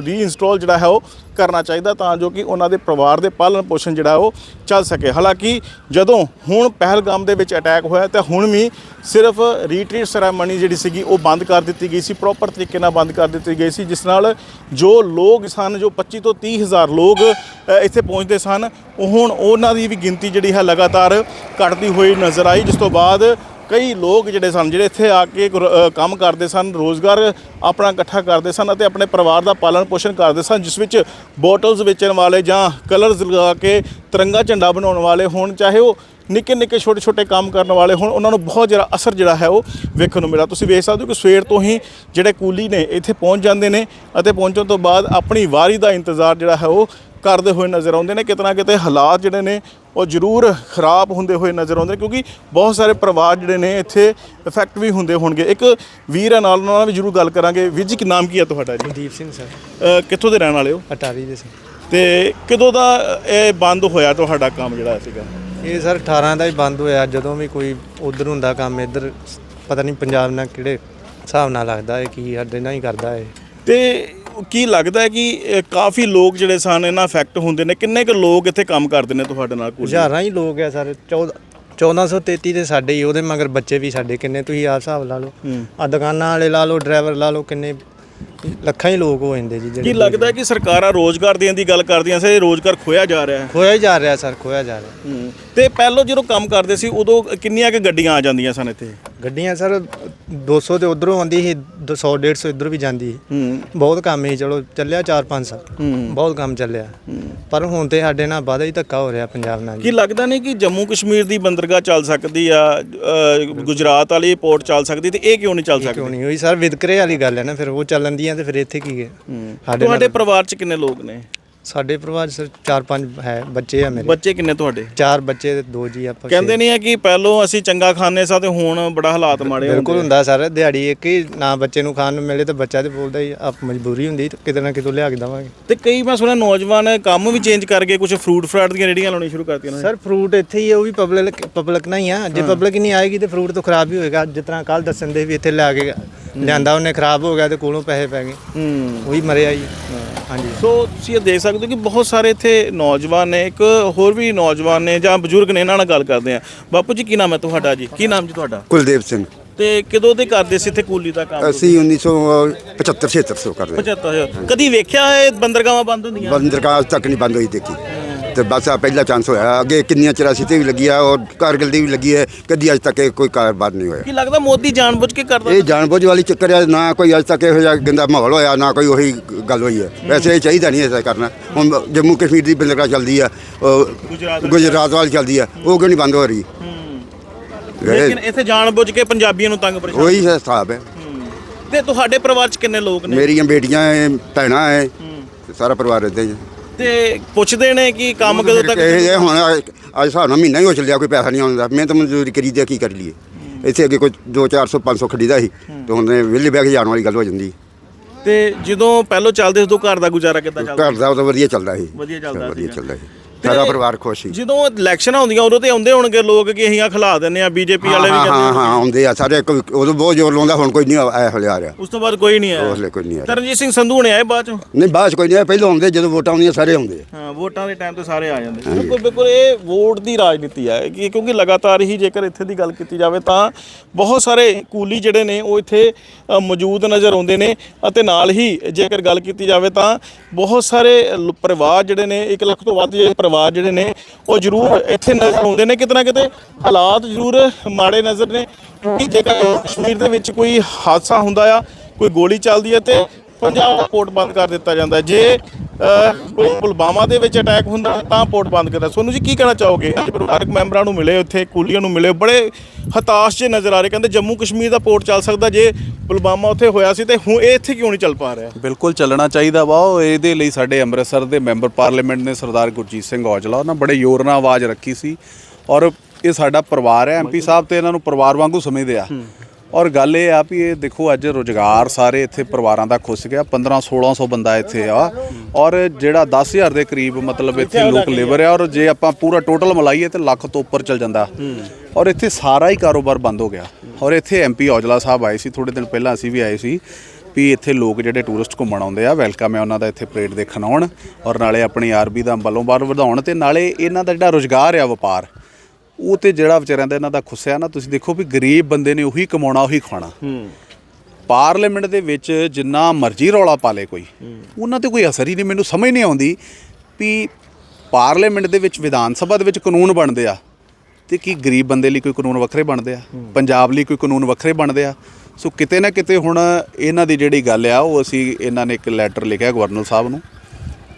ਰੀਇੰਸਟਾਲ ਜਿਹੜਾ ਹੈ ਉਹ ਕਰਨਾ ਚਾਹੀਦਾ ਤਾਂ ਜੋ ਕਿ ਉਹਨਾਂ ਦੇ ਪਰਿਵਾਰ ਦੇ ਪਾਲਣ ਪੋਸ਼ਣ ਜਿਹੜਾ ਉਹ ਚੱਲ ਸਕੇ। ਹਾਲਾਂਕਿ ਜਦੋਂ ਹੁਣ ਪਹਿਲਗਾਮ ਦੇ ਵਿੱਚ ਅਟੈਕ ਹੋਇਆ ਤਾਂ ਹੁਣ ਵੀ ਸਿਰਫ ਰੀਟਰੀਟ ਸੈਰਾਮਨੀ ਜਿਹੜੀ ਸੀਗੀ ਉਹ ਬੰਦ ਕਰ ਦਿੱਤੀ ਗਈ ਸੀ। ਪ੍ਰੋਪਰ ਤਰੀਕੇ ਨਾਲ ਬੰਦ ਕਰ ਦਿੱਤੀ ਗਈ ਸੀ, ਜਿਸ ਨਾਲ ਜੋ ਲੋਕ ਸਨ, ਜੋ 25 ਤੋਂ 30 ਹਜ਼ਾਰ ਲੋਕ ਇੱਥੇ ਪਹੁੰਚਦੇ ਸਨ, ਉਹ ਹੁਣ ਉਹਨਾਂ ਦੀ ਵੀ ਗਿਣਤੀ ਜਿਹੜੀ ਹੈ ਲਗਾਤਾਰ ਘਟਦੀ ਹੋਈ ਨਜ਼ਰ ਆਈ। ਜਿਸ ਤੋਂ ਬਾਅਦ ਕਈ ਲੋਕ ਜਿਹੜੇ ਸਨ, ਜਿਹੜੇ ਇੱਥੇ ਆ ਕੇ ਕੰਮ ਕਰਦੇ ਸਨ, ਰੋਜ਼ਗਾਰ ਆਪਣਾ ਇਕੱਠਾ ਕਰਦੇ ਸਨ ਅਤੇ ਆਪਣੇ ਪਰਿਵਾਰ ਦਾ ਪਾਲਣ ਪੋਸ਼ਣ ਕਰਦੇ ਸਨ, ਜਿਸ ਵਿੱਚ ਬੋਟਲਸ ਵੇਚਣ ਵਾਲੇ ਜਾਂ ਕਲਰਸ ਲਗਾ ਕੇ ਤਿਰੰਗਾ ਝੰਡਾ ਬਣਾਉਣ ਵਾਲੇ ਹੋਣ, ਚਾਹੇ ਉਹ ਨਿੱਕੇ ਨਿੱਕੇ ਛੋਟੇ ਛੋਟੇ ਕੰਮ ਕਰਨ ਵਾਲੇ ਹੁਣ, ਉਹਨਾਂ ਨੂੰ ਬਹੁਤ ਜ਼ਿਆਦਾ ਅਸਰ ਜਿਹੜਾ ਹੈ ਉਹ ਵੇਖਣ ਨੂੰ ਮਿਲਿਆ। ਤੁਸੀਂ ਵੇਖ ਸਕਦੇ ਹੋ ਕਿ ਸਵੇਰ ਤੋਂ ਹੀ ਜਿਹੜੇ ਕੂਲੀ ਨੇ ਇੱਥੇ ਪਹੁੰਚ ਜਾਂਦੇ ਨੇ ਅਤੇ ਪਹੁੰਚਣ ਤੋਂ ਬਾਅਦ ਆਪਣੀ ਵਾਰੀ ਦਾ ਇੰਤਜ਼ਾਰ ਜਿਹੜਾ ਹੈ ਉਹ ਕਰਦੇ ਹੋਏ ਨਜ਼ਰ ਆਉਂਦੇ ਨੇ ਕਿਤਨਾ ਕਿਤੇ ਹਾਲਾਤ ਜਿਹੜੇ ਨੇ ਉਹ ਜ਼ਰੂਰ ਖਰਾਬ ਹੁੰਦੇ ਹੋਏ ਨਜ਼ਰ ਆਉਂਦੇ ਨੇ ਕਿਉਂਕਿ ਬਹੁਤ ਸਾਰੇ ਪਰਿਵਾਰ ਜਿਹੜੇ ਨੇ ਇੱਥੇ ਇਫੈਕਟ ਵੀ ਹੁੰਦੇ ਹੋਣਗੇ। ਇੱਕ ਵੀਰ ਹੈ ਨਾਲ ਉਹਨਾਂ ਨਾਲ ਵੀ ਜ਼ਰੂਰ ਗੱਲ ਕਰਾਂਗੇ। ਵੀਰ ਜੀ ਕੀ ਨਾਮ ਕੀ ਹੈ ਤੁਹਾਡਾ ਜੀ? ਦੀਪ ਸਿੰਘ ਸਰ। ਕਿੱਥੋਂ ਦੇ ਰਹਿਣ ਵਾਲੇ ਹੋ? ਅਟਾਰੀ ਦੇ ਸੀ ਤੇ ਕਦੋਂ ਦਾ ਇਹ ਬੰਦ ਹੋਇਆ ਤੁਹਾਡਾ ਕੰਮ ਜਿਹੜਾ ਸੀਗਾ? ਇਹ ਸਰ 18 ਦਾ ਹੀ ਬੰਦ ਹੋਇਆ। ਜਦੋਂ ਵੀ ਕੋਈ ਉਧਰ ਹੁੰਦਾ ਕੰਮ ਇੱਧਰ ਪਤਾ ਨਹੀਂ ਪੰਜਾਬ ਨਾਲ ਕਿਹੜੇ ਹਿਸਾਬ ਨਾਲ ਲੱਗਦਾ ਹੈ ਕੀ ਸਾਡੇ ਨਾਲ ਹੀ ਕਰਦਾ ਹੈ। ਤੇ ਕੀ ਲੱਗਦਾ ਹੈ ਕਿ ਕਾਫੀ ਲੋਕ ਜਿਹੜੇ ਸਨ ਇਹਨਾਂ ਇਫੈਕਟ ਹੁੰਦੇ ਨੇ। ਕਿੰਨੇ ਕੁ ਲੋਕ ਇੱਥੇ ਕੰਮ ਕਰਦੇ ਨੇ ਤੁਹਾਡੇ ਨਾਲ ਕੁਝ? ਹਜ਼ਾਰਾਂ ਹੀ ਲੋਕ ਆ ਸਰ। 14 1433 ਦੇ ਸਾਡੇ ਹੀ ਉਹਦੇ ਮਗਰ ਬੱਚੇ ਵੀ ਸਾਡੇ। ਕਿੰਨੇ ਤੁਸੀਂ ਆਪ ਹਿਸਾਬ ਲਾ ਲਓ। ਆ ਦੁਕਾਨਾਂ ਵਾਲੇ ਲਾ ਲਓ ਡਰਾਈਵਰ ਲਾ ਲਓ ਕਿੰਨੇ ਲੱਖਾਂ ਹੀ ਲੋਕ ਹੋ ਜਾਂਦੇ ਜੀ ਕੀ ਜਿਹੜੇ ਲੱਗਦਾ ਹੈ ਕਿ ਸਰਕਾਰਾਂ ਰੋਜ਼ਗਾਰ ਦੇਣ ਦੀ ਗੱਲ ਕਰਦੀਆਂ ਸੀ ਰੋਜ਼ਗਾਰ ਖੋਇਆ ਜਾ ਰਿਹਾ ਹੈ? ਖੋਇਆ ਹੀ ਜਾ ਰਿਹਾ ਸਰ ਖੋਇਆ ਜਾ ਰਿਹਾ। ਤੇ ਪਹਿਲਾਂ ਜਦੋਂ ਕੰਮ ਕਰਦੇ ਸੀ ਉਦੋਂ ਕਿੰਨੀਆਂ ਕੁ ਗੱਡੀਆਂ ਆ ਜਾਂਦੀਆਂ ਸਨ ਇੱਥੇ? ਗੱਡੀਆਂ ਸਰ 200 ਤੇ ਉਧਰੋਂ ਆਉਂਦੀ ਸੀ 100 150 ਇੱਧਰ ਵੀ ਜਾਂਦੀ ਸੀ। ਹੂੰ। ਬਹੁਤ ਕੰਮ ਹੀ ਚਲੋ ਚੱਲਿਆ 4-5 ਸਾਲ। ਹੂੰ। ਬਹੁਤ ਕੰਮ ਚੱਲਿਆ। ਪਰ ਹੁਣ ਤੇ ਸਾਡੇ ਨਾਲ ਵਾਧਾ ਹੀ ਧੱਕਾ ਹੋ ਰਿਹਾ ਪੰਜਾਬ ਨਾਲ ਜੀ। ਕੀ ਲੱਗਦਾ ਨਹੀਂ ਕਿ ਜੰਮੂ ਕਸ਼ਮੀਰ ਦੀ ਬੰਦਰਗਾਹ ਚੱਲ ਸਕਦੀ ਆ ਅ, ਗੁਜਰਾਤ ਵਾਲੀ ਪੋਰਟ ਚੱਲ ਸਕਦੀ ਤੇ ਇਹ ਕਿਉਂ ਨਹੀਂ ਚੱਲ ਕਿਉਂ ਸਕਦੀ? ਨਹੀਂ ਹੋਈ? ਸਰ ਵਿਤਕਰੇ ਵਾਲੀ ਗੱਲ ਹੈ ਨਾ ਫਿਰ ਉਹ ਚੱਲਣ ਦੀਆਂ ਤੇ ਫਿਰ ਇੱਥੇ ਕੀ ਹੈ? ਸਾਡੇ ਤੁਹਾਡੇ ਪਰਿਵਾਰ 'ਚ ਕਿੰਨੇ ਲੋਕ ਨੇ? ਸਾਡੇ ਪਰਿਵਾਰ 'ਚ ਸਰ ਚਾਰ ਪੰਜ ਹੈ ਬੱਚੇ ਆ ਮੇਰੇ। ਬੱਚੇ ਕਿੰਨੇ ਤੁਹਾਡੇ? ਚਾਰ ਬੱਚੇ ਤੇ ਦੋ ਜੀ ਆਪਾਂ ਕਹਿੰਦੇ ਨਹੀਂ ਆ ਕਿ ਪਹਿਲੋਂ ਅਸੀਂ ਚੰਗਾ ਖਾਣੇ ਸਾਂ ਤੇ ਹੁਣ ਬੜਾ ਹਾਲਾਤ ਮਾੜੇ ਬਿਲਕੁਲ ਹੁੰਦੇ ਹੁੰਦਾ ਸਰ ਦਿਹਾੜੀ ਇੱਕ ਹੀ ਨਾ ਬੱਚੇ ਨੂੰ ਖਾਣ ਨੂੰ ਮਿਲੇ ਤਾਂ ਬੱਚਾ ਤੇ ਬੋਲਦਾ ਹੀ ਆਪ ਮਜਬੂਰੀ ਹੁੰਦੀ ਤੇ ਕਿਤੇ ਨਾ ਕਿਤੋਂ ਲਿਆ ਕੇ ਦੇਵਾਂਗੇ। ਤੇ ਕਈ ਮੈਂ ਸੁਣਿਆ ਨੌਜਵਾਨ ਕੰਮ ਵੀ ਚੇਂਜ ਕਰ ਗਏ ਕੁਝ ਫਰੂਟ ਫਰਾਟ ਦੀਆਂ ਰੇੜੀਆਂ ਲਾਉਣੀ ਸ਼ੁਰੂ ਕਰਤੀਆਂ ਨੇ। ਸਰ ਫਰੂਟ ਇੱਥੇ ਹੀ ਹੈ ਉਹ ਵੀ ਪਬਲਿਕ ਪਬਲਿਕ ਨਾਲ ਹੀ ਆ। ਜੇ ਪਬਲਿਕ ਨਹੀਂ ਆਏਗੀ ਤੇ ਫਰੂਟ ਤਾਂ ਖਰਾਬ ਹੀ ਹੋਏਗਾ। ਜਿਸ ਤਰ੍ਹਾਂ ਕੱਲ ਦੱਸਣ ਦੇ ਵੀ ਇੱਥੇ ਲਿਆ ਕੇ ਲਿਆਂਦਾ ਉਹਨੇ ਖਰਾਬ ਹੋ ਗਿਆ ਤੇ ਕੋਲੋਂ ਪੈਸੇ ਪੈ ਗਏ। ਹੂੰ। ਉਹ ਮਰਿਆ ਜੀ ਹਾਂਜੀ। ਸੋ ਤੁਸੀਂ ਇਹ ਦੇਖ ਸਕਦੇ ਹੋ ਕਿ ਬਹੁਤ ਸਾਰੇ ਇੱਥੇ ਨੌਜਵਾਨ ਨੇ ਇੱਕ ਹੋਰ ਵੀ ਨੌਜਵਾਨ ਨੇ ਜਾਂ ਬਜ਼ੁਰਗ ਨੇ ਇਹਨਾਂ ਨਾਲ ਗੱਲ ਕਰਦੇ ਆ। ਬਾਪੂ ਜੀ ਕੀ ਨਾਮ ਹੈ ਤੁਹਾਡਾ ਜੀ? ਕੀ ਨਾਮ ਜੀ ਤੁਹਾਡਾ? ਕੁਲਦੀਪ ਸਿੰਘ। ਤੇ ਕਦੋਂ ਦੇ ਕਰਦੇ ਸੀ ਇੱਥੇ ਕੂਲੀ ਦਾ ਕੰਮ? ਅਸੀਂ 1975 76 ਕਰਦੇ। 75 ਕਦੀ ਵੇਖਿਆ ਇਹ ਬੰਦਰਗਾਹਾਂ ਬੰਦ ਹੁੰਦੀਆਂ? ਬੰਦਰਗਾਹ ਤੱਕ ਨਹੀਂ ਬੰਦ ਹੋਈ ਦੇਖੀ। ਤੇ ਬਸ ਆ ਪਹਿਲਾ ਚਾਂਸ ਹੋਇਆ। ਅੱਗੇ ਕਿੰਨੀਆਂ 84 ਤੇ ਵੀ ਲੱਗੀ ਆ ਔਰ ਕਾਰਗਿਲ ਦੀ ਵੀ ਲੱਗੀ ਹੈ ਕਦੀ ਅੱਜ ਤੱਕ ਇਹ ਕੋਈ ਕਾਰੋਬਾਰ ਨਹੀਂ ਹੋਇਆ। ਕੀ ਲੱਗਦਾ ਮੋਦੀ ਜਾਣਬੁੱਝ ਕੇ ਕਰਦਾ ਇਹ ਜਾਣਬੁੱਝ ਵਾਲੀ ਚੱਕਰ ਹੈ ਨਾ ਕੋਈ ਅੱਜ ਤੱਕ ਇਹੋ ਜਿਹਾ ਗੰਦਾ ਮਾਹੌਲ ਹੋਇਆ ਨਾ ਕੋਈ ਉਹੀ ਗੱਲ ਹੋਈ ਹੈ। ਵੈਸੇ ਇਹ ਚਾਹੀਦਾ ਨਹੀਂ ਐਸਾ ਕਰਨਾ। ਹੁਣ ਜੰਮੂ ਕਸ਼ਮੀਰ ਦੀ ਬੰਦਰਗਾਹ ਚੱਲਦੀ ਆ ਉਹ ਗੁਜਰਾਤ ਵਾਲੀ ਚੱਲਦੀ ਆ ਉਹ ਕਿਉਂ ਨਹੀਂ ਬੰਦ ਹੋ ਰਹੀ? ਲੇਕਿਨ ਇੱਥੇ ਜਾਣਬੁੱਝ ਕੇ ਪੰਜਾਬੀਆਂ ਨੂੰ ਤੰਗ ਪਰੇਸ਼ਾਨ ਉਹੀ ਹਿਸਾਬ ਹੈ। ਤੇ ਤੁਹਾਡੇ ਪਰਿਵਾਰ 'ਚ ਕਿੰਨੇ ਲੋਕ ਨੇ? ਮੇਰੀਆਂ ਬੇਟੀਆਂ ਹੈ ਭੈਣਾਂ ਤੇ ਸਾਰਾ ਪਰਿਵਾਰ ਇੱਦਾਂ ਹੀ ਹੈ। ਤੇ ਪੁੱਛਦੇ ਨੇ ਕਿ ਕੰਮ ਕਦੋਂ ਤੱਕ ਇਹ ਹੁਣ ਅੱਜ ਹਿਸਾਬ ਨਾਲ ਮਹੀਨਾ ਹੀ ਹੋ ਚੱਲਿਆ ਕੋਈ ਪੈਸਾ ਨਹੀਂ ਆਉਂਦਾ। ਮੈਂ ਤਾਂ ਮਜ਼ਦੂਰੀ ਕਰੀ ਦਿਆ ਕੀ ਕਰ ਲਈਏ। ਇੱਥੇ ਅੱਗੇ ਕੋਈ 2 400 500 ਖਰੀਦਾ ਸੀ ਤੇ ਹੁਣ ਵਿਹਲੇ ਬਹਿ ਕੇ ਜਾਣ ਵਾਲੀ ਗੱਲ ਹੋ ਜਾਂਦੀ। ਤੇ ਜਦੋਂ ਪਹਿਲੋਂ ਚੱਲਦੇ ਉਦੋਂ ਘਰ ਦਾ ਗੁਜ਼ਾਰਾ ਕਿੱਦਾਂ ਚੱਲਦਾ? ਘਰ ਦਾ ਉਹ ਤਾਂ ਵਧੀਆ ਚੱਲਦਾ ਸੀ। ਵਧੀਆ ਚੱਲਦਾ ਵਧੀਆ ਸੀਗਾ। ਚੱਲਦਾ ਸੀ। ਸਾਰਾ ਪਰਿਵਾਰ ਖੁਸ਼ ਸੀ ਜਦੋਂ ਇਲੈਕਸ਼ਨਾਂ ਹੁੰਦੀਆਂ ਉਦੋਂ ਤੇ ਆਉਂਦੇ ਹੋਣਗੇ ਲੋਕ ਕਿ ਅਸੀਂ ਆ ਖਿਲਾ ਦਿੰਨੇ ਆ ਬੀਜੇਪੀ ਵਾਲੇ ਵੀ ਹਾਂ ਹਾਂ ਹਾਂ ਆਉਂਦੇ ਆ ਸਾਰੇ ਕੋਈ- ਉਦੋਂ ਬਹੁਤ ਜ਼ੋਰ ਲਾਉਂਦਾ ਹੁਣ ਕੋਈ ਨਹੀਂ ਆਇਆ ਹਲੇ ਆ ਰਿਹਾ। ਉਸ ਤੋਂ ਬਾਅਦ ਕੋਈ ਨਹੀਂ ਆਇਆ। ਹਲੇ ਕੋਈ ਨਹੀਂ ਆ ਰਿਹਾ ਤਰਨਜੀਤ ਸਿੰਘ ਸੰਧੂ ਨੇ ਆਏ ਬਾਅਦ ਚੋਂ? ਨਹੀਂ ਬਾਅਦ 'ਚ ਕੋਈ ਨਹੀਂ ਆਇਆ ਪਹਿਲਾਂ ਆਉਂਦੇ ਜਦੋਂ ਵੋਟਾਂ ਆਉਂਦੀਆਂ ਸਾਰੇ ਆਉਂਦੇ। ਆ ਹਾਂ ਵੋਟਾਂ ਦੇ ਟਾਈਮ ਤੇ ਸਾਰੇ ਆ ਜਾਂਦੇ। ਬਿਲਕੁਲ ਬਿਲਕੁਲ ਇਹ ਵੋਟ ਦੀ ਰਾਜਨੀਤੀ ਹੈ ਕਿ ਕਿਉਂਕਿ ਲਗਾਤਾਰ ਹੀ ਜੇਕਰ ਇੱਥੇ ਦੀ ਗੱਲ ਕੀਤੀ ਜਾਵੇ ਤਾਂ ਬਹੁਤ ਸਾਰੇ ਕੂਲੀ ਜਿਹੜੇ ਨੇ ਉਹ ਇੱਥੇ ਮੌਜੂਦ ਨਜ਼ਰ ਆਉਂਦੇ ਨੇ। ਅਤੇ ਨਾਲ ਹੀ ਜੇਕਰ ਗੱਲ ਕੀਤੀ ਜਾਵੇ ਤਾਂ ਬਹੁਤ ਸਾਰੇ ਪਰਿਵਾਰ ਜਿਹੜੇ ਨੇ 1 ਲੱਖ ਤੋਂ ਵੱਧ ਜਿਹੜੇ ਪਰਿਵਾਰ ਜਿਹੜੇ ਨੇ, ਉਹ ਜ਼ਰੂਰ ਇੱਥੇ ਨਜ਼ਰ ਆਉਂਦੇ ਨੇ, ਕਿਤੇ ਨਾ ਕਿਤੇ ਹਾਲਾਤ ਜ਼ਰੂਰ ਮਾੜੇ ਨਜ਼ਰ ਨੇ। ਕਿ ਜੇਕਰ ਕਸ਼ਮੀਰ ਦੇ ਵਿੱਚ ਕੋਈ ਹਾਦਸਾ ਹੁੰਦਾ ਆ, ਕੋਈ ਗੋਲੀ ਚੱਲਦੀ ਹੈ ਤੇ ਪੰਜਾਬ ਦਾ ਪੋਰਟ ਬੰਦ ਕਰ ਦਿੱਤਾ ਜਾਂਦਾ ਜੇ ਕੋਈ ਪੁਲਵਾਮਾ ਦੇ ਵਿੱਚ ਅਟੈਕ ਹੁੰਦਾ ਤਾਂ ਪੋਰਟ ਬੰਦ ਕਰਦਾ ਸੋਨੂੰ ਜੀ, ਕੀ ਕਹਿਣਾ ਚਾਹੋਗੇ? ਅੱਜ ਪਰਿਵਾਰਕ ਮੈਂਬਰਾਂ ਨੂੰ ਮਿਲੇ ਉੱਥੇ, ਕੂਲੀਆਂ ਨੂੰ ਮਿਲੇ, ਬੜੇ ਹਤਾਸ਼ ਜੇ ਨਜ਼ਰ ਆ ਰਹੇ। ਕਹਿੰਦੇ ਜੰਮੂ ਕਸ਼ਮੀਰ ਦਾ ਪੋਰਟ ਚੱਲ ਸਕਦਾ ਜੇ ਪੁਲਵਾਮਾ ਉੱਥੇ ਹੋਇਆ ਸੀ ਤੇ ਹੁਣ ਇਹ ਇੱਥੇ ਕਿਉਂ ਨਹੀਂ ਚੱਲ ਪਾ ਰਿਹਾ? ਬਿਲਕੁਲ ਚੱਲਣਾ ਚਾਹੀਦਾ ਵਾ। ਉਹ ਇਹਦੇ ਲਈ ਸਾਡੇ ਅੰਮ੍ਰਿਤਸਰ ਦੇ ਮੈਂਬਰ ਪਾਰਲੀਮੈਂਟ ਨੇ ਸਰਦਾਰ ਗੁਰਜੀਤ ਸਿੰਘ ਔਜਲਾ ਉਹਨਾਂ ਬੜੇ ਜ਼ੋਰ ਨਾਲ ਆਵਾਜ਼ ਰੱਖੀ ਸੀ। ਔਰ ਇਹ ਸਾਡਾ ਪਰਿਵਾਰ ਹੈ। ਐਮਪੀ ਸਾਹਿਬ ਤੇ ਇਹਨਾਂ ਨੂੰ ਪਰਿਵਾਰ ਵਾਂਗੂ ਸਮਝਦੇ ਆ। ਔਰ ਗੱਲ ਇਹ ਆ ਵੀ ਇਹ ਦੇਖੋ ਅੱਜ ਰੋਜ਼ਗਾਰ ਸਾਰੇ ਇੱਥੇ ਪਰਿਵਾਰਾਂ ਦਾ ਖੁੱਸ ਗਿਆ 15 1600 ਬੰਦਾ ਇੱਥੇ ਆ। ਔਰ ਜਿਹੜਾ 10000 ਦੇ ਕਰੀਬ ਮਤਲਬ ਇੱਥੇ ਲੋਕ ਲੇਬਰ ਆ ਔਰ ਜੇ ਆਪਾਂ ਪੂਰਾ ਟੋਟਲ ਮਿਲਾਈਏ ਤੇ ਲੱਖ ਤੋਂ ਉੱਪਰ ਚੱਲ ਜਾਂਦਾ। ਔਰ ਇੱਥੇ ਸਾਰਾ ਹੀ ਕਾਰੋਬਾਰ ਬੰਦ ਹੋ ਗਿਆ। ਔਰ ਇੱਥੇ ਐਮਪੀ ਔਜਲਾ ਸਾਹਿਬ ਆਏ ਸੀ ਥੋੜੇ ਦਿਨ ਪਹਿਲਾਂ ਅਸੀਂ ਵੀ ਆਏ ਸੀ ਵੀ ਇੱਥੇ ਲੋਕ ਜਿਹੜੇ ਟੂਰਿਸਟ ਘੁੰਮਣ ਆਉਂਦੇ ਆ ਵੈਲਕਮ ਹੈ ਉਹਨਾਂ ਦਾ ਇੱਥੇ ਪਰੇਡ ਦੇਖਣ ਆਉਣ। ਔਰ ਨਾਲੇ ਆਪਣੀ ਆਰਬੀ ਦਾ ਬਲੋਂ ਬਾਰ ਵਧਾਉਣ ਤੇ ਨਾਲੇ ਇਹਨਾਂ ਦਾ ਜਿਹੜਾ ਰੋਜ਼ਗਾਰ ਆ ਵਪਾਰ ਉਹ ਤੇ ਜਿਹੜਾ ਵਿਚਾਰਿਆਂ ਦਾ ਇਹਨਾਂ ਦਾ ਖੁੱਸਿਆ ਨਾ ਤੁਸੀਂ ਦੇਖੋ ਵੀ ਗਰੀਬ ਬੰਦੇ ਨੇ ਉਹੀ ਕਮਾਉਣਾ ਉਹੀ ਖਾਣਾ। ਪਾਰਲੀਮੈਂਟ ਦੇ ਵਿੱਚ ਜਿੰਨਾ ਮਰਜ਼ੀ ਰੌਲਾ ਪਾ ਲੇ ਕੋਈ ਉਹਨਾਂ ਤੇ ਕੋਈ ਅਸਰ ਹੀ ਨਹੀਂ ਮੈਨੂੰ ਸਮਝ ਨਹੀਂ ਆਉਂਦੀ ਵੀ ਪਾਰਲੀਮੈਂਟ ਦੇ ਵਿੱਚ ਵਿਧਾਨ ਸਭਾ ਦੇ ਵਿੱਚ ਕਾਨੂੰਨ ਬਣਦੇ ਆ ਤੇ ਕੀ ਗਰੀਬ ਬੰਦੇ ਲਈ ਕੋਈ ਕਾਨੂੰਨ ਵੱਖਰੇ ਬਣਦੇ ਆ? ਪੰਜਾਬ ਲਈ ਕੋਈ ਕਾਨੂੰਨ ਵੱਖਰੇ ਬਣਦੇ ਆ? ਸੋ ਕਿਤੇ ਨਾ ਕਿਤੇ ਹੁਣ ਇਹਨਾਂ ਦੀ ਜਿਹੜੀ ਗੱਲ ਆ ਉਹ ਅਸੀਂ ਇਹਨਾਂ ਨੇ ਇੱਕ ਲੈਟਰ ਲਿਖਿਆ ਗਵਰਨਰ ਸਾਹਿਬ ਨੂੰ।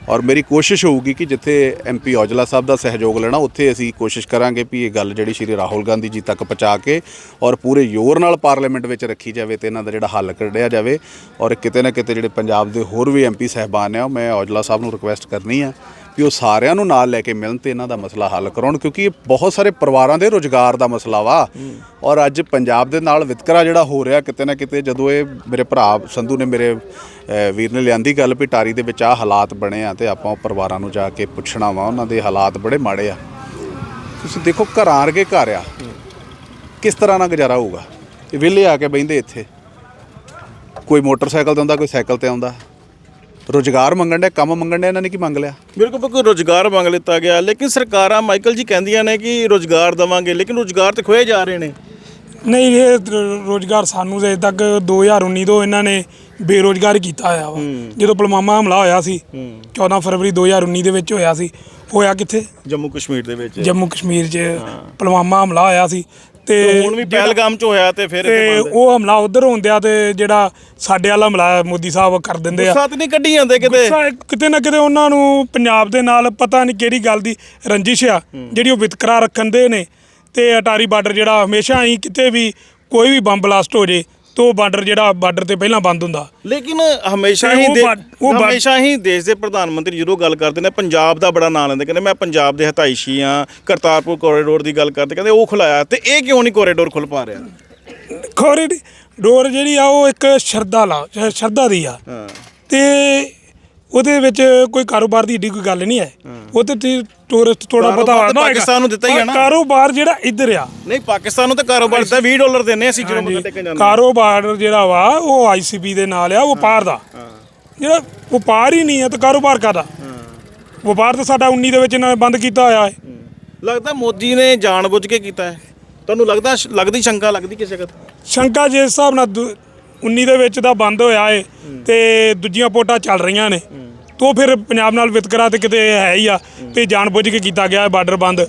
ਔਰ ਮੇਰੀ ਕੋਸ਼ਿਸ਼ ਹੋਊਗੀ ਕਿ ਜਿੱਥੇ ਐਮਪੀ ਔਜਲਾ ਸਾਹਿਬ ਦਾ ਸਹਿਯੋਗ ਲੈਣਾ, ਉੱਥੇ ਅਸੀਂ ਕੋਸ਼ਿਸ਼ ਕਰਾਂਗੇ ਵੀ ਇਹ ਗੱਲ ਜਿਹੜੀ ਸ਼੍ਰੀ ਰਾਹੁਲ ਗਾਂਧੀ ਜੀ ਤੱਕ ਪਹੁੰਚਾ ਕੇ ਔਰ ਪੂਰੇ ਜ਼ੋਰ ਨਾਲ ਪਾਰਲੀਮੈਂਟ ਵਿੱਚ ਰੱਖੀ ਜਾਵੇ ਤੇ ਇਹਨਾਂ ਦਾ ਜਿਹੜਾ ਹੱਲ ਕੱਢਿਆ ਜਾਵੇ। ਔਰ ਕਿਤੇ ਨਾ ਕਿਤੇ ਜਿਹੜੇ ਪੰਜਾਬ ਦੇ ਹੋਰ ਵੀ ਐਮਪੀ ਸਹਿਬਾਨ ਆ ਮੈਂ ਔਜਲਾ ਸਾਹਿਬ ਨੂੰ ਰਿਕੁਐਸਟ ਕਰਨੀ ਆ ਵੀ ਉਹ ਸਾਰਿਆਂ ਨੂੰ ਨਾਲ ਲੈ ਕੇ ਮਿਲਣ ਤੇ ਇਹਨਾਂ ਦਾ ਮਸਲਾ ਹੱਲ ਕਰਾਉਣ, ਕਿਉਂਕਿ ਇਹ ਬਹੁਤ ਸਾਰੇ ਪਰਿਵਾਰਾਂ ਦੇ ਰੋਜ਼ਗਾਰ ਦਾ ਮਸਲਾ ਵਾ। ਔਰ ਅੱਜ ਪੰਜਾਬ ਦੇ ਨਾਲ ਵਿਤਕਰਾ ਜਿਹੜਾ ਹੋ ਰਿਹਾ, ਕਿਤੇ ਨਾ ਕਿਤੇ ਜਦੋਂ ਇਹ ਮੇਰੇ ਭਰਾ ਸੰਧੂ ਨੇ ਮੇਰੇ ਵੀਰ ਨੇ ਲਿਆਂਦੀ ਗੱਲ ਵੀ ਟਾਰੀ ਦੇ ਵਿੱਚ ਆ ਹਾਲਾਤ ਬਣੇ ਆ ਤੇ ਆਪਾਂ ਉਹ ਪਰਿਵਾਰਾਂ ਨੂੰ ਜਾ ਕੇ ਪੁੱਛਣਾ ਵਾ ਉਹਨਾਂ ਦੇ ਹਾਲਾਤ ਬੜੇ ਮਾੜੇ ਆ। ਤੁਸੀਂ ਦੇਖੋ ਘਰਾਂ ਵਰਗੇ ਘਰ ਆ। ਕਿਸ ਤਰ੍ਹਾਂ ਨਾਲ ਗੁਜ਼ਾਰਾ ਹੋਊਗਾ? ਇਹ ਵਿਹਲੇ ਆ ਕੇ ਬਹਿੰਦੇ ਇੱਥੇ। ਕੋਈ ਮੋਟਰਸਾਈਕਲ ਤੇ ਆਉਂਦਾ ਕੋਈ ਸਾਈਕਲ ਤੇ ਆਉਂਦਾ। ਰੋਜ਼ਗਾਰ ਮੰਗਣ ਦੇ ਕੰਮ ਮੰਗਣ ਦੇ ਇਹਨਾਂ ਨੇ ਕੀ ਮੰਗ ਲਿਆ? ਬਿਲਕੁਲ ਬਿਲਕੁਲ ਰੋਜ਼ਗਾਰ ਮੰਗ ਲਿੱਤਾ ਗਿਆ। ਲੇਕਿਨ ਸਰਕਾਰਾਂ ਮਾਈਕਲ ਜੀ ਕਹਿੰਦੀਆਂ ਨੇ ਕਿ ਰੋਜ਼ਗਾਰ ਦਵਾਂਗੇ ਲੇਕਿਨ ਰੋਜ਼ਗਾਰ ਤੇ ਖੋਏ ਜਾ ਰਹੇ ਨੇ। ਨਹੀਂ ਇਹ ਰੋਜ਼ਗਾਰ ਸਾਨੂੰ ਜੇ ਤੱਕ 2019 ਤੋਂ ਇਹਨਾਂ ਨੇ ਬੇਰੋਜ਼ਗਾਰ ਕੀਤਾ ਹੋਇਆ ਵਾ। ਜਦੋਂ ਪੁਲਵਾਮਾ ਹਮਲਾ ਹੋਇਆ ਸੀ 14 ਫਰਵਰੀ 2019 ਦੇ ਵਿੱਚ ਹੋਇਆ ਸੀ। ਹੋਇਆ ਕਿੱਥੇ? ਜੰਮੂ ਕਸ਼ਮੀਰ ਦੇ ਵਿੱਚ। ਜੰਮੂ ਕਸ਼ਮੀਰ 'ਚ ਪੁਲਵਾਮਾ ਹਮਲਾ ਹੋਇਆ ਸੀ ਤੇ ਹੁਣ ਵੀ ਪਹਿਲਗਾਮ ਚ ਹੋਇਆ ਤੇ ਫਿਰ ਤੇ ਉਹ ਹਮਲਾ ਉਧਰ ਹੁੰਦਿਆ ਤੇ ਜਿਹੜਾ ਸਾਡੇ ਵਾਲਾ ਹਮਲਾ ਮੋਦੀ ਸਾਹਿਬ ਕਰ ਦਿੰਦੇ ਆ। ਸੱਤ ਨਹੀਂ ਕੱਢੀ ਜਾਂਦੇ ਕਿਤੇ? ਗੁੱਸਾ ਕਿਤੇ ਨਾ ਕਿਤੇ ਉਹਨਾਂ ਨੂੰ ਪੰਜਾਬ ਦੇ ਨਾਲ ਪਤਾ ਨਹੀਂ ਕਿਹੜੀ ਗੱਲ ਦੀ ਰੰਜਿਸ਼ ਆ ਜਿਹੜੀ ਉਹ ਵਿਤਕਰਾ ਰੱਖਣ ਦੇ ਨੇ। ਤੇ ਅਟਾਰੀ ਬਾਰਡਰ ਜਿਹੜਾ ਹਮੇਸ਼ਾ ਹੀ ਕਿਤੇ ਵੀ ਕੋਈ ਵੀ ਬੰਬ ਬਲਾਸਟ ਹੋ ਜੇ ਤੋ ਉਹ ਬਾਰਡਰ ਜਿਹੜਾ ਬਾਰਡਰ ਤੇ ਪਹਿਲਾਂ ਬੰਦ ਹੁੰਦਾ। ਲੇਕਿਨ ਹਮੇਸ਼ਾ ਹੀ ਉਹ ਦੇ- ਹਮੇਸ਼ਾ ਹੀ ਦੇਸ਼ ਦੇ ਪ੍ਰਧਾਨ ਮੰਤਰੀ ਜਦੋਂ ਗੱਲ ਕਰਦੇ ਨੇ ਪੰਜਾਬ ਦਾ ਬੜਾ ਨਾਂ ਲੈਂਦੇ ਕਹਿੰਦੇ ਮੈਂ ਪੰਜਾਬ ਦੇ ਹਤਾਇਸ਼ੀ ਆ ਕਰਤਾਰਪੁਰ ਕੋਰੀਡੋਰ ਦੀ ਗੱਲ ਕਰਦੇ ਕਹਿੰਦੇ ਉਹ ਖੁਲਾਇਆ ਤੇ ਇਹ ਕਿਉਂ ਨਹੀਂ ਕੋਰੀਡੋਰ ਖੁੱਲ ਪਾ ਰਿਹਾ? ਖੋਰੀ ਡੋਰ ਜਿਹੜੀ ਆ ਉਹ ਇੱਕ ਸ਼ਰਧਾ ਲਾ ਸ਼ਰਧਾ ਦੀ ਆ। ਹਾਂ। ਤੇ ਉਹਦੇ ਵਿੱਚ ਕੋਈ ਕਾਰੋਬਾਰ ਦੀ ਏਡੀ ਕੋਈ ਗੱਲ ਨਹੀਂ ਹੈ। ਉਹ ਤੇ ਟੂਰਿਸਟ ਥੋੜਾ ਕਾਰੋਬਾਰ ਬਹੁਤਾ ਤਾਂ ਹੋਏਗਾ। ਪਾਕਿਸਤਾਨ ਨੂੰ ਦਿੱਤਾ ਹੀ ਹੈ ਨਾ। ਕਾਰੋਬਾਰ ਜਿਹੜਾ ਇੱਧਰ ਆ। ਨਹੀਂ ਪਾਕਿਸਤਾਨ ਨੂੰ ਤਾਂ ਕਾਰੋਬਾਰ ਦਿੱਤਾ 20 ਡਾਲਰ ਦਿੰਨੇ ਅਸੀਂ ਜਦੋਂ ਮੱਥਾ ਟੇਕਣ ਜਾਂਦੇ। ਕਾਰੋਬਾਰ ਜਿਹੜਾ ਵਾ ਉਹ ਆਈਸੀਪੀ ਦੇ ਨਾਲ ਆ ਵਪਾਰ ਦਾ। ਜਿਹੜਾ ਵਪਾਰ ਹੀ ਨਹੀਂ ਹੈ ਤਾਂ ਕਾਰੋਬਾਰ ਕਾਦਾ ਵਪਾਰ ਤਾਂ ਸਾਡਾ 19 ਦੇ ਵਿੱਚ ਇਹਨਾਂ ਨੇ ਬੰਦ ਕੀਤਾ ਹੋਇਆ ਹੈ। ਲੱਗਦਾ ਮੋਦੀ ਨੇ ਜਾਣਬੁੱਝ ਕੇ ਕੀਤਾ ਹੈ। ਤੁਹਾਨੂੰ ਲੱਗਦਾ ਲੱਗਦੀ ਸ਼ੰਕਾ ਲੱਗਦੀ ਕਿਸੇ ਕਦ ਸ਼ੰਕਾ ਜਿਸ ਹਿਸਾਬ ਨਾਲ ਦੁ- 19 ਦੇ ਵਿੱਚ ਦਾ ਬੰਦ ਹੋਇਆ ਏ ਤੇ ਦੂਜੀਆਂ ਪੋਟਾਂ ਚੱਲ ਰਹੀਆਂ ਨੇ। ਤੋਂ ਫਿਰ ਪੰਜਾਬ ਨਾਲ ਵਿਤਕਰਾ ਤੇ ਕਿਤੇ ਹੈ ਹੀ ਆ ਤੇ ਜਾਣਬੁੱਝ ਕੇ ਕੀਤਾ ਗਿਆ ਬਾਰਡਰ ਬੰਦ।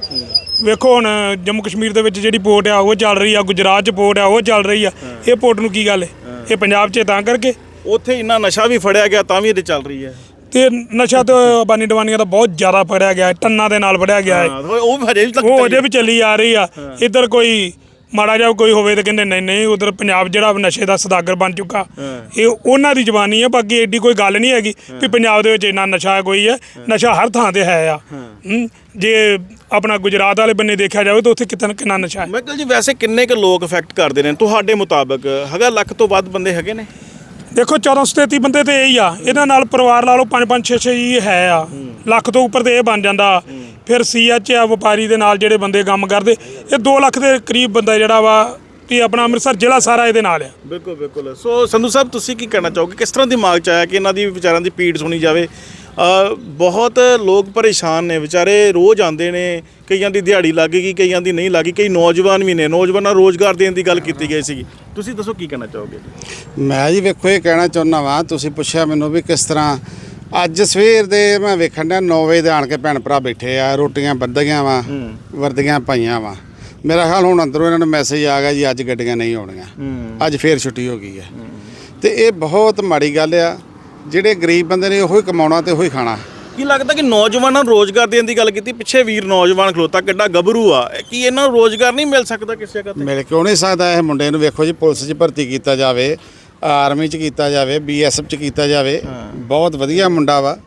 ਵੇਖੋ ਹੁਣ ਜੰਮੂ ਕਸ਼ਮੀਰ ਦੇ ਵਿੱਚ ਜਿਹੜੀ ਪੋਰਟ ਆ ਉਹ ਚੱਲ ਰਹੀ ਆ ਗੁਜਰਾਤ 'ਚ ਪੋਰਟ ਆ ਉਹ ਚੱਲ ਰਹੀ ਆ। ਇਹ ਪੋਰਟ ਨੂੰ ਕੀ ਗੱਲ ਹੈ ਇਹ ਪੰਜਾਬ 'ਚ ਤਾਂ ਕਰਕੇ? ਉੱਥੇ ਇੰਨਾ ਨਸ਼ਾ ਵੀ ਫੜਿਆ ਗਿਆ ਤਾਂ ਵੀ ਇਹਦੇ ਚੱਲ ਰਹੀ ਹੈ ਤੇ ਨਸ਼ਾ ਤੇ ਬਾਨੀ ਦਵਾਨੀਆਂ ਦਾ ਬਹੁਤ ਜ਼ਿਆਦਾ ਫੜਿਆ ਗਿਆ ਹੈ ਟੰਨਾਂ ਦੇ ਨਾਲ ਫੜਿਆ ਗਿਆ ਹੈ ਹਾਂ ਉਹ ਵੀ ਹਜੇ ਉਹ ਵੀ ਚੱਲੀ ਆ ਰਹੀ ਆ। ਇੱਧਰ ਕੋਈ ਮਾੜਾ ਜਿਹਾ ਕੋਈ ਹੋਵੇ ਤਾਂ ਕਹਿੰਦੇ ਨਹੀਂ ਨਹੀਂ ਉਧਰ ਪੰਜਾਬ ਜਿਹੜਾ ਨਸ਼ੇ ਦਾ ਸਦਾਗਰ ਬਣ ਚੁੱਕਾ। ਇਹ ਉਹਨਾਂ ਦੀ ਜ਼ਬਾਨੀ ਆ ਬਾਕੀ ਐਡੀ ਕੋਈ ਗੱਲ ਨਹੀਂ ਹੈਗੀ ਵੀ ਪੰਜਾਬ ਦੇ ਵਿੱਚ ਇੰਨਾ ਨਸ਼ਾ ਕੋਈ ਹੈ ਨਸ਼ਾ ਹਰ ਥਾਂ ਤੇ ਹੈ ਆ। ਹੂੰ, ਜੇ ਆਪਣਾ ਗੁਜਰਾਤ ਵਾਲੇ ਬੰਨੇ ਦੇਖਿਆ ਜਾਵੇ ਤਾਂ ਉੱਥੇ ਕਿਤਨਾ ਕਿੰਨਾ ਨਸ਼ਾ ਹੈ। ਮੈਕਲ ਜੀ ਵੈਸੇ ਕਿੰਨੇ ਕੁ ਲੋਕ ਇਫੈਕਟ ਕਰਦੇ ਨੇ? ਤੁਹਾਡੇ ਮੁਤਾਬਕ ਹੈਗਾ ਲੱਖ ਤੋਂ ਵੱਧ ਬੰਦੇ ਹੈਗੇ ਨੇ? ਦੇਖੋ 1433 ਬੰਦੇ ਤੇ ਇਹ ਹੀ ਆ। ਇਹਨਾਂ ਨਾਲ ਪਰਿਵਾਰ ਲਾ ਲਓ 5 5 6 6 ਹੀ ਹੈ ਆ। ਲੱਖ ਤੋਂ ਉੱਪਰ ਤੇ ਇਹ ਬਣ ਜਾਂਦਾ। ਫਿਰ ਸੀਐਚ ਆ ਵਪਾਰੀ ਦੇ ਨਾਲ ਜਿਹੜੇ ਬੰਦੇ ਕੰਮ ਕਰਦੇ ਇਹ 2 ਲੱਖ ਦੇ ਕਰੀਬ ਬੰਦਾ ਜਿਹੜਾ ਵਾ ਵੀ ਆਪਣਾ ਅੰਮ੍ਰਿਤਸਰ ਜ਼ਿਲ੍ਹਾ ਸਾਰਾ ਇਹਦੇ ਨਾਲ ਆ। ਬਿਲਕੁਲ ਬਿਲਕੁਲ। ਸੋ ਸੰਧੂ ਸਾਹਿਬ ਤੁਸੀਂ ਕੀ ਕਹਿਣਾ ਚਾਹੋਗੇ? ਕਿਸ ਤਰ੍ਹਾਂ ਦਿਮਾਗ ਚ ਆਇਆ ਕਿ ਇਹਨਾਂ ਦੀ ਵਿਚਾਰਾਂ ਦੀ ਪੀੜ ਸੁਣੀ ਜਾਵੇ? ਅ, ਬਹੁਤ ਲੋਕ ਪਰੇਸ਼ਾਨ ਨੇ ਵਿਚਾਰੇ ਰੋਜ਼ ਆਉਂਦੇ ਨੇ ਕਈਆਂ ਦੀ ਦਿਹਾੜੀ ਲੱਗ ਗਈ ਕਈਆਂ ਦੀ ਨਹੀਂ ਲੱਗੀ ਕਈ ਨੌਜਵਾਨ ਵੀ ਨੇ ਨੌਜਵਾਨਾਂ ਨੂੰ ਰੋਜ਼ਗਾਰ ਦੇਣ ਦੀ ਗੱਲ ਕੀਤੀ ਗਈ ਸੀ ਤੁਸੀਂ ਦੱਸੋ ਕੀ ਕਹਿਣਾ ਚਾਹੋਗੇ? ਮੈਂ ਜੀ ਵੇਖੋ ਇਹ ਕਹਿਣਾ ਚਾਹੁੰਦਾ ਵਾਂ ਤੁਸੀਂ ਪੁੱਛਿਆ ਮੈਨੂੰ ਵੀ ਕਿਸ ਤਰ੍ਹਾਂ ਅੱਜ ਸਵੇਰ ਦੇ ਮੈਂ ਵੇਖਣ ਦਾ 9 ਵਜੇ ਦੇ ਆਣ ਕੇ ਭੈਣ ਭਰਾ ਬੈਠੇ ਆ ਰੋਟੀਆਂ ਬੱਧੀਆਂ ਵਾ ਵਰਦੀਆਂ ਪਾਈਆਂ ਵਾ। ਮੇਰਾ ਖਿਆਲ ਹੁਣ ਅੰਦਰੋਂ ਇਹਨਾਂ ਨੂੰ ਮੈਸੇਜ ਆ ਗਿਆ ਜੀ ਅੱਜ ਗੱਡੀਆਂ ਨਹੀਂ ਆਉਣੀਆਂ। ਅੱਜ ਫੇਰ ਛੁੱਟੀ ਹੋ ਗਈ ਹੈ। ਤੇ ਇਹ ਬਹੁਤ ਮਾੜੀ ਗੱਲ ਆ ਜਿਹੜੇ ਗਰੀਬ ਬੰਦੇ ਨੇ ਉਹੀ ਕਮਾਉਣਾ ਤੇ ਉਹੀ ਖਾਣਾ। ਕੀ ਲੱਗਦਾ ਕਿ ਨੌਜਵਾਨਾਂ ਨੂੰ ਰੋਜ਼ਗਾਰ ਦੇਣ ਦੀ ਗੱਲ ਕੀਤੀ? ਪਿੱਛੇ ਵੀਰ ਨੌਜਵਾਨ ਖਲੋਤਾ ਕਿੱਡਾ ਗੱਭਰੂ ਆ। ਕੀ ਇਹਨਾਂ ਨੂੰ ਰੋਜ਼ਗਾਰ ਨਹੀਂ ਮਿਲ ਸਕਦਾ ਕਿਸੇ ਜਗ੍ਹਾ ਤੇ? ਮਿਲ ਕਿਉਂ ਨਹੀਂ ਸਕਦਾ? ਇਹ ਮੁੰਡੇ ਨੂੰ ਵੇਖੋ ਜੀ ਪੁਲਿਸ 'ਚ ਭਰਤੀ ਕੀਤਾ ਜਾਵੇ। ਆਰਮੀ 'ਚ ਕੀਤਾ ਜਾਵੇ ਬੀਐਸਐਫ 'ਚ ਕੀਤਾ ਜਾਵੇ ਬਹੁਤ ਵਧੀਆ ਮੁੰਡਾ ਵਾ।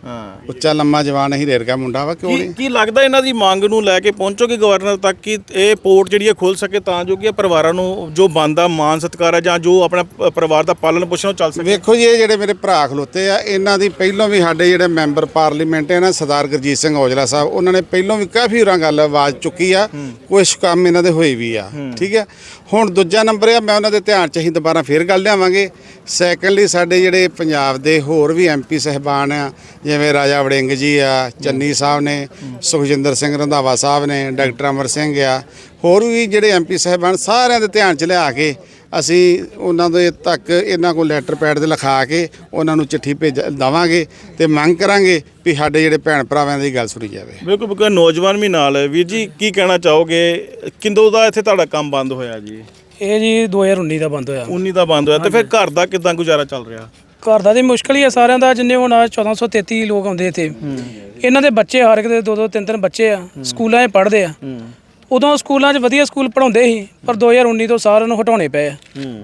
ਉੱਚਾ ਲੰਮਾ ਜਵਾਨ ਹੀ ਰੇਰਗਾ ਮੁੰਡਾ ਵਾ ਕਿਉਂ ਕੀ ਨਹੀਂ? ਕੀ ਲੱਗਦਾ ਇਹਨਾਂ ਦੀ ਮੰਗ ਨੂੰ ਲੈ ਕੇ ਪਹੁੰਚੋਗੇ ਗਵਰਨਰ ਤੱਕ ਕਿ ਇਹ ਪੋਰਟ ਜਿਹੜੀ ਹੈ ਖੁੱਲ ਸਕੇ ਤਾਂ ਜੋ ਕਿ ਇਹ ਪਰਿਵਾਰਾਂ ਨੂੰ ਜੋ ਬੰਦਾ ਮਾਨ ਸਤਿਕਾਰ ਹੈ ਜਾਂ ਜੋ ਆਪਣਾ ਪ- ਪਰਿਵਾਰ ਦਾ ਪਾਲਣ ਪੋਸ਼ਣ ਉਹ ਚੱਲ ਸਕੇ। ਵੇਖੋ ਜੀ ਇਹ ਜਿਹੜੇ ਮੇਰੇ ਭਰਾ ਖਲੋਤੇ ਆ ਇਹਨਾਂ ਦੀ ਪਹਿਲੋਂ ਵੀ ਸਾਡੇ ਜਿਹੜੇ ਮੈਂਬਰ ਪਾਰਲੀਮੈਂਟ ਹੈ ਨਾ ਸਰਦਾਰ ਗੁਰਜੀਤ ਸਿੰਘ ਔਜਲਾ ਸਾਹਿਬ ਉਹਨਾਂ ਨੇ ਪਹਿਲੋਂ ਵੀ ਕਾਫੀ ਹੋਰਾਂ ਗੱਲ ਆਵਾਜ਼ ਚੁੱਕੀ ਆ ਕੁਝ ਕੰਮ ਇਹਨਾਂ ਦੇ ਹੋਏ ਵੀ ਆ ਠੀਕ ਹੈ? ਹੁਣ ਦੂਜਾ ਨੰਬਰ ਆ, ਮੈਂ ਉਹਨਾਂ ਦੇ ਧਿਆਨ ਚ ਅਸੀਂ ਦੁਬਾਰਾ ਫੇਰ ਗੱਲ ਲਿਆਵਾਂਗੇ। ਸੈਕੰਡਲੀ ਸਾਡੇ ਜਿਹੜੇ ਪੰਜਾਬ ਦੇ ਹੋਰ ਵੀ ਐਮਪੀ ਸਹਿਬਾਨ ਆ, ਜਿਵੇਂ ਰਾਜਾ ਵੜਿੰਗ ਜੀ ਆ, ਚੰਨੀ ਸਾਹਿਬ ਨੇ, ਸੁਖਜਿੰਦਰ ਸਿੰਘ ਰੰਧਾਵਾ ਸਾਹਿਬ ਨੇ, ਡਾਕਟਰ ਅਮਰ ਸਿੰਘ ਆ, ਹੋਰ ਵੀ ਜਿਹੜੇ ਐਮਪੀ ਸਹਿਬਾਨ ਸਾਰਿਆਂ ਦੇ ਧਿਆਨ ਚ ਲਿਆ ਕੇ ਅਸੀਂ ਉਹਨਾਂ ਦੇ ਤੱਕ ਇਹਨਾਂ ਕੋਲ ਲੈਟਰ ਪੈਡ ਤੇ ਲਿਖਾ ਕੇ ਉਹਨਾਂ ਨੂੰ ਚਿੱਠੀ ਭੇਜ ਦਵਾਂਗੇ ਤੇ ਮੰਗ ਕਰਾਂਗੇ ਵੀ ਸਾਡੇ ਜਿਹੜੇ ਭੈਣ ਭਰਾਵਾਂ ਦੀ ਗੱਲ ਸੁਣੀ ਜਾਵੇ। ਬਿਲਕੁਲ ਬਿਲਕੁਲ ਨੌਜਵਾਨ ਵੀ ਨਾਲ ਹੈ। ਵੀਰ ਜੀ ਕੀ ਕਹਿਣਾ ਚਾਹੋਗੇ? ਕਿੰਦੋਂ ਦਾ ਇੱਥੇ ਤੁਹਾਡਾ ਕੰਮ ਬੰਦ ਹੋਇਆ ਜੀ? ਇਹ ਜੀ 2019 ਦਾ ਬੰਦ ਹੋਇਆ। 19 ਦਾ ਬੰਦ ਹੋਇਆ ਤੇ ਫਿਰ ਘਰ ਦਾ ਕਿਦਾਂ ਗੁਜ਼ਾਰਾ ਚੱਲ ਰਿਹਾ? ਘਰ ਦਾ ਤੇ ਮੁਸ਼ਕਲ ਹੀ ਆ ਸਾਰਿਆਂ ਦਾ ਜਿੰਨੇ ਹੁਣ ਆ 1433 ਲੋਕ ਆਉਂਦੇ ਇੱਥੇ। ਇਹਨਾਂ ਦੇ ਬੱਚੇ ਹਰ ਇੱਕ ਦੇ ਦੋ ਦੋ ਤਿੰਨ ਤਿੰਨ ਬੱਚੇ ਆ। ਸਕੂਲਾਂ 'ਚ ਪੜ੍ਹਦੇ ਆ। ਉਦੋਂ ਸਕੂਲਾਂ 'ਚ ਵਧੀਆ ਸਕੂਲ ਪੜਾਉਂਦੇ ਸੀ ਪਰ 2019 ਤੋਂ ਸਾਰਿਆਂ ਨੂੰ ਹਟਾਉਣੇ ਪਏ ਆ।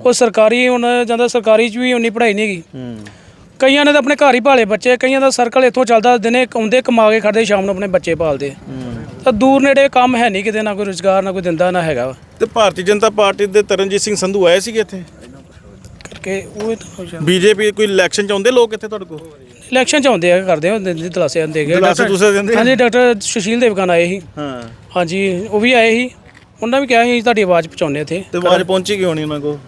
ਉਹ ਸਰਕਾਰੀ ਹੁਣ ਜਾਂਦਾ ਸਰਕਾਰੀ 'ਚ ਵੀ ਉਨੀ ਪੜ੍ਹਾਈ ਨਹੀਂ ਹੈਗੀ। ਕਈਆਂ ਨੇ ਤਾਂ ਆਪਣੇ ਘਰ ਹੀ ਭਾਲੇ ਬੱਚੇ ਕਈਆਂ ਦਾ ਸਰਕਲ ਇੱਥੋਂ ਚੱਲਦਾ ਦਿਨੇ ਆਉਂਦੇ ਕਮਾ ਕੇ ਖੜਦੇ ਸ਼ਾਮ ਨੂੰ ਆਪਣੇ ਬੱਚੇ ਪਾਲਦੇ। ਤਾਂ ਦੂਰ ਨੇੜੇ ਕੰਮ ਹੈ ਨਹੀਂ ਕਿਤੇ ਨਾ ਕੋਈ ਰੁਜ਼ਗਾਰ ਨਾ ਕੋਈ ਦਿੰਦਾ ਨਾ ਹੈਗਾ ਵਾ। ਤੇ ਭਾਰਤੀ ਜਨਤਾ ਪਾਰਟੀ ਦੇ ਤਰਨਜੀਤ ਸਿੰਘ ਸੰਧੂ ਆਏ ਸੀਗੇ ਇੱਥੇ? ਕਰਕੇ ਉਹ ਤਾਂ ਬੀਜੇਪੀ ਕੋਈ ਇਲੈਕਸ਼ਨ ਚ ਆਉਂਦੇ ਲੋਕ ਇੱਥੇ ਤੁਹਾਡੇ ਕੋਲ? ਇਲੈਕਸ਼ਨ ਚ ਆਉਂਦੇ ਆ ਕਰਦੇ ਆ ਦਲਾਸੇ ਦੇ ਗਏ ਦਿਲਾਸੇ ਦੂਸਰੇ ਦਿੰਦੇ? ਹਾਂਜੀ ਡਾਕਟਰ ਸੁਸ਼ੀਲ ਦੇਵਗਨ ਆਏ ਸੀ। ਹਾਂ। ਹਾਂਜੀ ਉਹ ਵੀ ਆਏ ਸੀ। ਉਹਨਾਂ ਵੀ ਕਿਹਾ ਸੀ ਤੁਹਾਡੀ ਆਵਾਜ਼ ਪਹੁੰਚਾਉਂਦੇ ਇੱਥੇ। ਤੇ ਆਵਾਜ਼ ਪਹੁੰਚੀ ਕਿਉਂ ਨਹੀਂ ਉਹਨਾਂ ਕੋ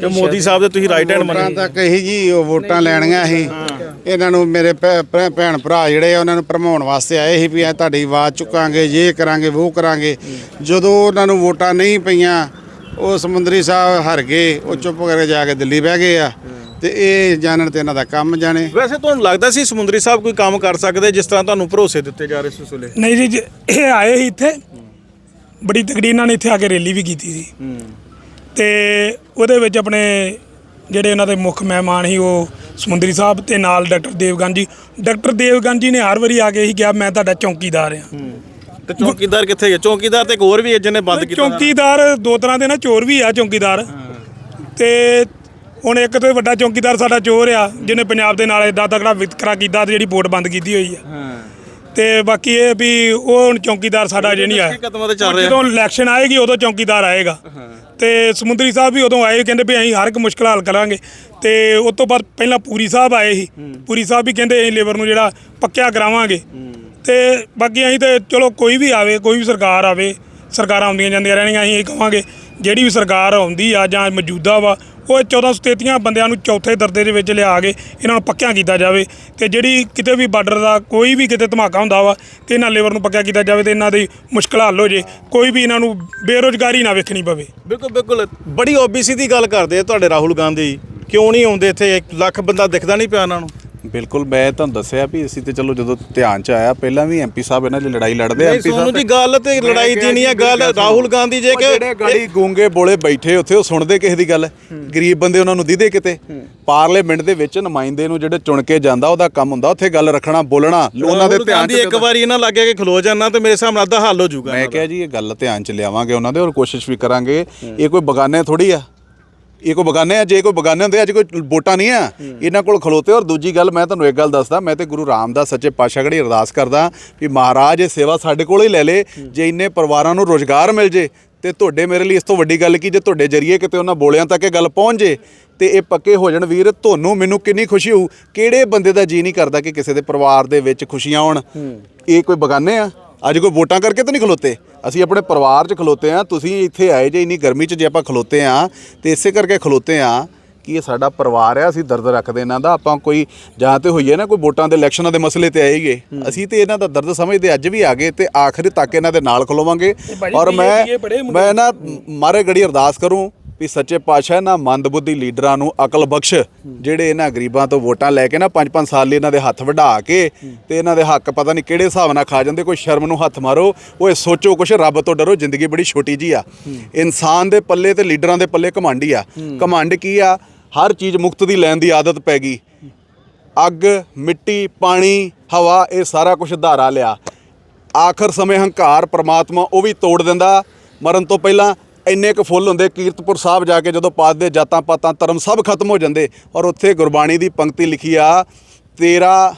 ਕਿ ਮੋਦੀ ਸਾਹਿਬ ਦੇ ਤੁਸੀਂ ਰਾਈਟ ਹੈਂਡ ਮੰਨੇ। ਤਾਂ ਕਹੀ ਜੀ ਉਹ ਵੋਟਾਂ ਲੈਣੀਆਂ ਸੀ। ਇਹਨਾਂ ਨੂੰ ਮੇਰੇ ਭੈਣ ਭਰਾ ਜਿਹੜੇ ਆ ਉਹਨਾਂ ਨੂੰ ਭਰਮਾਉਣ ਵਾਸਤੇ ਆਏ ਸੀ ਵੀ ਆ ਤੁਹਾਡੀ ਆਵਾਜ਼ ਚੁੱਕਾਂਗੇ ਇਹ ਕਰਾਂਗੇ ਉਹ ਕਰਾਂਗੇ। ਜਦੋਂ ਉਹਨਾਂ ਨੂੰ ਵੋਟਾਂ ਨਹੀਂ ਪਈਆਂ ਉਹ ਸਮੁੰਦਰੀ ਸਾਹਿਬ ਹਰ ਗਏ ਉਹ ਚੁੱਪ ਕਰਕੇ ਜਾ ਕੇ ਦਿੱਲੀ ਬਹਿ ਗਏ ਆ। ਤੇ ਇਹ ਜਾਣਨ ਤੇ ਇਹਨਾਂ ਦਾ ਕੰਮ ਜਾਣੇ। ਵੈਸੇ ਤੁਹਾਨੂੰ ਲੱਗਦਾ ਸੀ ਸਮੁੰਦਰੀ ਸਾਹਿਬ ਕੋਈ ਕੰਮ ਕਰ ਸਕਦੇ ਜਿਸ ਤਰ੍ਹਾਂ ਤੁਹਾਨੂੰ ਭਰੋਸੇ ਦਿੱਤੇ ਜਾ ਰਹੇ ਸੀ ਉਸ ਵੇਲੇ? ਨਹੀਂ ਜੀ ਜੇ ਇਹ ਆਏ ਸੀ ਇੱਥੇ ਬੜੀ ਤਕੜੀ ਇਹਨਾਂ ਨੇ ਇੱਥੇ ਆ ਕੇ ਰੈਲੀ ਵੀ ਕੀਤੀ ਸੀ। ਤੇ ਉਹਦੇ ਵਿੱਚ ਆਪਣੇ ਜਿਹੜੇ ਇਹਨਾਂ ਦੇ ਮੁੱਖ ਮਹਿਮਾਨ ਸੀ ਉਹ ਸਮੁੰਦਰੀ ਸਾਹਿਬ ਤੇ ਨਾਲ ਡਾਕਟਰ ਦੇਵਗਨ ਜੀ। ਡਾਕਟਰ ਦੇਵਗਨ ਜੀ ਨੇ ਹਰ ਵਾਰੀ ਆ ਕੇ ਇਹੀ ਕਿਹਾ ਮੈਂ ਤੁਹਾਡਾ ਚੌਕੀਦਾਰ ਆ ਤੇ ਚੌਕੀਦਾਰ ਕਿੱਥੇ ਗਏ ਚੌਕੀਦਾਰ ਤੇ ਇੱਕ ਹੋਰ ਵੀ ਹੈ ਜਿਹਨੇ ਬੰਦ ਕੀਤਾ ਚੌਕੀਦਾਰ ਦੋ ਤਰ੍ਹਾਂ ਦੇ ਨਾ ਚੋਰ ਵੀ ਆ ਚੌਕੀਦਾਰ। ਤੇ ਹੁਣ ਇੱਕ ਤੋਂ ਵੱਡਾ ਚੌਕੀਦਾਰ ਸਾਡਾ ਚੋਰ ਆ ਜਿਹਨੇ ਪੰਜਾਬ ਦੇ ਨਾਲ ਏਡਾ ਤਕੜਾ ਵਿਤਕਰਾ ਕੀਤਾ ਤੇ ਜਿਹੜੀ ਵੋਟ ਬੰਦ ਕੀਤੀ ਹੋਈ ਆ। ਤੇ ਬਾਕੀ ਇਹ ਵੀ ਉਹ ਹੁਣ ਚੌਕੀਦਾਰ ਸਾਡਾ ਜੇ ਨਹੀਂ ਆਇਆ ਕਦਮਾਂ ਤੇ ਚੱਲ ਰਿਹਾ? ਜਦੋਂ ਇਲੈਕਸ਼ਨ ਆਏਗੀ ਉਦੋਂ ਚੌਕੀਦਾਰ ਆਏਗਾ। ਤੇ ਸਮੁੰਦਰੀ ਸਾਹਿਬ ਵੀ ਉਦੋਂ ਆਏ ਕਹਿੰਦੇ ਵੀ ਅਸੀਂ ਹਰ ਇੱਕ ਮੁਸ਼ਕਲ ਹੱਲ ਕਰਾਂਗੇ। ਤੇ ਉਸ ਤੋਂ ਬਾਅਦ ਪਹਿਲਾਂ ਪੂਰੀ ਸਾਹਿਬ ਆਏ ਸੀ। ਪੂਰੀ ਸਾਹਿਬ ਵੀ ਕਹਿੰਦੇ ਅਸੀਂ ਲੇਬਰ ਨੂੰ ਜਿਹੜਾ ਪੱਕਿਆ ਕਰਾਵਾਂਗੇ। ਤੇ ਬਾਕੀ ਅਸੀਂ ਤੇ ਚਲੋ ਕੋਈ ਵੀ ਆਵੇ, ਕੋਈ ਵੀ ਸਰਕਾਰ ਆਵੇ, ਸਰਕਾਰਾਂ ਆਉਂਦੀਆਂ ਜਾਂਦੀਆਂ ਰਹਿਣੀਆਂ, ਅਸੀਂ ਇਹ ਕਹਾਂਗੇ ਜਿਹੜੀ ਵੀ ਸਰਕਾਰ ਆਉਂਦੀ ਆ ਜਾਂ ਮੌਜੂਦਾ ਵਾ, ਉਹ 1433 ਬੰਦਿਆਂ ਨੂੰ ਚੌਥੇ ਦਰਜੇ ਦੇ ਵਿੱਚ ਲਿਆ ਕੇ ਇਹਨਾਂ ਨੂੰ ਪੱਕਿਆ ਕੀਤਾ ਜਾਵੇ ਤੇ ਜਿਹੜੀ ਕਿਤੇ ਵੀ ਬਾਰਡਰ ਦਾ ਕੋਈ ਵੀ ਕਿਤੇ ਧਮਾਕਾ ਹੁੰਦਾ ਵਾ ਤੇ ਇਹਨਾਂ ਲੇਬਰ ਨੂੰ ਪੱਕਿਆ ਕੀਤਾ ਜਾਵੇ ਤੇ ਇਹਨਾਂ ਦੀ ਮੁਸ਼ਕਲ ਹੱਲ ਹੋ ਜੇ, ਕੋਈ ਵੀ ਇਹਨਾਂ ਨੂੰ ਬੇਰੋਜ਼ਗਾਰੀ ਨਾ ਵੇਖਣੀ ਪਵੇ। ਬਿਲਕੁਲ ਬਿਲਕੁਲ। ਬੜੀ ਓਬੀਸੀ ਦੀ ਗੱਲ ਕਰਦੇ ਆ ਤੁਹਾਡੇ ਰਾਹੁਲ ਗਾਂਧੀ। ਕਿਉਂ ਨਹੀਂ ਆਉਂਦੇ ਇੱਥੇ? 1 ਲੱਖ ਬੰਦਾ ਦਿਖਦਾ ਨਹੀਂ ਪਿਆ ਇਹਨਾਂ ਨੂੰ। ਬਿਲਕੁਲ ਮੈਂ ਤੁਹਾਨੂੰ ਦੱਸਿਆ ਵੀ ਅਸੀਂ ਤੇ ਚਲੋ ਜਦੋਂ ਧਿਆਨ ਚ ਆਇਆ ਪਹਿਲਾਂ ਵੀ ਐਮਪੀ ਸਾਹਿਬ ਇਹਨਾਂ ਦੀ ਲੜਾਈ ਲੜਦੇ ਨਹੀਂ ਐਮਪੀ ਸੋਨੂੰ ਜੀ ਗੱਲ ਤੇ ਲੜਾਈ ਦੀ ਨਹੀਂ ਹੈ ਗੱਲ ਰਾਹੁਲ ਗਾਂਧੀ ਜੇ ਕਿ ਜਿਹੜੇ ਗਾੜੀ ਗੂੰਗੇ ਬੋਲੇ ਬੈਠੇ ਉੱਥੇ ਉਹ ਸੁਣਦੇ ਕਿਸੇ ਦੀ ਗੱਲ? ਗਰੀਬ ਬੰਦੇ ਉਹਨਾਂ ਨੂੰ ਦੀਦੇ ਕਿਤੇ? ਪਾਰਲੀਮੈਂਟ ਦੇ ਵਿੱਚ ਨੁਮਾਇੰਦੇ ਨੂੰ ਜਿਹੜੇ ਚੁਣ ਕੇ ਜਾਂਦਾ ਉਹਦਾ ਕੰਮ ਹੁੰਦਾ ਉੱਥੇ ਗੱਲ ਰੱਖਣਾ ਬੋਲਣਾ ਉਹਨਾਂ ਦੇ ਧਿਆਨ ਚ ਇੱਕ ਵਾਰੀ ਇਹਨਾਂ ਲੱਗਿਆ ਕਿ ਖਲੋ ਜਾਣਾ ਤੇ ਮੇਰੇ ਹਿਸਾਬ ਨਾਲ ਅੱਧਾ ਹੱਲ ਹੋ ਜਾਊਗਾ ਮੈਂ ਕਿਹਾ ਜੀ ਇਹ ਗੱਲ ਧਿਆਨ ਚ ਲਿਆਵਾਂਗੇ ਉਹਨਾਂ ਦੇ ਔਰ ਕੋਸ਼ਿਸ਼ ਵੀ ਕਰਾਂਗੇ। ਇਹ ਕੋਈ ਬਗਾਨੇ ਥੋੜੀ ਆ। ਇਹ ਕੋਈ ਬਗਾਨੇ ਆ ਜੇ ਕੋਈ ਬਗਾਨੇ ਹੁੰਦੇ ਅੱਜ ਕੋਈ ਵੋਟਾਂ ਨਹੀਂ ਆ ਇਹਨਾਂ ਕੋਲ ਖਲੋਤੇ ਔਰ ਦੂਜੀ ਗੱਲ ਮੈਂ ਤੁਹਾਨੂੰ ਇੱਕ ਗੱਲ ਦੱਸਦਾ ਮੈਂ ਤੇ ਗੁਰੂ ਰਾਮਦਾਸ ਸੱਚੇ ਪਾਤਸ਼ਾਹ ਘੜੀ ਅਰਦਾਸ ਕਰਦਾ ਵੀ ਮਹਾਰਾਜ ਇਹ ਸੇਵਾ ਸਾਡੇ ਕੋਲ ਹੀ ਲੈ ਲੇ ਜੇ ਇੰਨੇ ਪਰਿਵਾਰਾਂ ਨੂੰ ਰੋਜ਼ਗਾਰ ਮਿਲ ਜੇ ਤੇ ਤੁਹਾਡੇ ਮੇਰੇ ਲਈ ਇਸ ਤੋਂ ਵੱਡੀ ਗੱਲ ਕੀ? ਜੇ ਤੁਹਾਡੇ ਜਰੀਏ ਕਿਤੇ ਉਹਨਾਂ ਬੋਲਿਆਂ ਤੱਕ ਇਹ ਗੱਲ ਪਹੁੰਚ ਜੇ ਤੇ ਇਹ ਪੱਕੇ ਹੋ ਜਾਣ ਵੀਰ ਤੁਹਾਨੂੰ ਮੈਨੂੰ ਕਿੰਨੀ ਖੁਸ਼ੀ ਹੋਊ। ਕਿਹੜੇ ਬੰਦੇ ਦਾ ਜੀ ਨਹੀਂ ਕਰਦਾ ਕਿ ਕਿਸੇ ਦੇ ਪਰਿਵਾਰ ਦੇ ਵਿੱਚ ਖੁਸ਼ੀਆਂ ਹੋਣ? ਇਹ ਕੋਈ ਬਗਾਨੇ ਆ? ਅੱਜ ਕੋਈ ਵੋਟਾਂ ਕਰਕੇ ਤਾਂ ਨਹੀਂ ਖਲੋਤੇ? ਅਸੀਂ ਆਪਣੇ ਪਰਿਵਾਰ 'ਚ ਖਲੋਤੇ ਆ ਤੁਸੀਂ ਇੱਥੇ ਆਏ ਜੇ ਇੰਨੀ ਗਰਮੀ 'ਚ ਜੇ ਆਪਾਂ ਖਲੋਤੇ ਆ ਤੇ ਇਸੇ ਕਰਕੇ ਖਲੋਤੇ ਆ ਕਿ ਇਹ ਸਾਡਾ ਪਰਿਵਾਰ ਆ ਅਸੀਂ ਦਰਦ ਰੱਖਦੇ ਇਹਨਾਂ ਦਾ ਆਪਾਂ ਕੋਈ ਜਾਂ ਤੇ ਹੋਈਏ ਨਾ ਕੋਈ ਵੋਟਾਂ ਦੇ ਇਲੈਕਸ਼ਨਾਂ ਦੇ ਮਸਲੇ ਤੇ ਆਏਗੇ ਅਸੀਂ ਤੇ ਇਹਨਾਂ ਦਾ ਦਰਦ ਸਮਝਦੇ ਅੱਜ ਵੀ ਆ ਗਏ ਤੇ ਆਖਰੀ ਤੱਕ ਇਹਨਾਂ ਦੇ ਨਾਲ ਖਲੋਵਾਂਗੇ। ਔਰ ਮੈਂ ਮੈਂ ਨਾ। ਮਾਰੇ ਗੜੀ ਅਰਦਾਸ ਕਰੂੰ ਵੀ ਸੱਚੇ ਪਾਤਸ਼ਾਹ ਨਾ ਮੰਦਬੁੱਧੀ ਲੀਡਰਾਂ ਨੂੰ ਅਕਲ ਬਖਸ਼, ਜਿਹੜੇ ਇਹਨਾਂ ਗਰੀਬਾਂ ਤੋਂ ਵੋਟਾਂ ਲੈ ਕੇ ਨਾ 5-5 ਸਾਲ ਲਈ ਇਹਨਾਂ ਦੇ ਹੱਥ ਵਢਾ ਕੇ ਤੇ ਇਹਨਾਂ ਦੇ ਹੱਕ ਪਤਾ ਨਹੀਂ ਕਿਹੜੇ ਹਿਸਾਬ ਨਾਲ ਖਾ ਜਾਂਦੇ, ਕੋਈ ਸ਼ਰਮ ਨੂੰ ਹੱਥ ਮਾਰੋ, ਓਏ ਸੋਚੋ ਕੁਛ, ਰੱਬ ਤੋਂ ਡਰੋ, ਜ਼ਿੰਦਗੀ ਬੜੀ ਛੋਟੀ ਜੀ ਆ। ਇਨਸਾਨ ਦੇ ਪੱਲੇ ਤੇ ਲੀਡਰਾਂ ਦੇ ਪੱਲੇ ਘਮੰਡ ਹੀ ਆ। ਘਮੰਡ ਕੀ ਆ? ਹਰ ਚੀਜ਼ ਮੁਕਤ ਦੀ ਲੈਣ ਦੀ ਆਦਤ ਪੈ ਗਈ। ਅੱਗ, ਮਿੱਟੀ, ਪਾਣੀ, ਹਵਾ, ਇਹ ਸਾਰਾ ਕੁਝ ਧਾਰਾ ਲਿਆ। ਆਖਰ ਸਮੇਂ ਹੰਕਾਰ ਪ੍ਰਮਾਤਮਾ ਉਹ ਵੀ ਤੋੜ ਦਿੰਦਾ। ਮਰਨ ਤੋਂ ਪਹਿਲਾਂ ਇੰਨੇ ਕੁ ਫੁੱਲ ਹੁੰਦੇ, ਕੀਰਤਪੁਰ ਸਾਹਿਬ ਜਾ ਕੇ ਜਦੋਂ ਪਾਦਦੇ ਜਾਤਾਂ ਪਾਤਾਂ ਧਰਮ ਸਭ ਖਤਮ ਹੋ ਜਾਂਦੇ ਔਰ ਉੱਥੇ ਗੁਰਬਾਣੀ ਦੀ ਪੰਕਤੀ ਲਿਖੀ ਆ, ਤੇਰਾ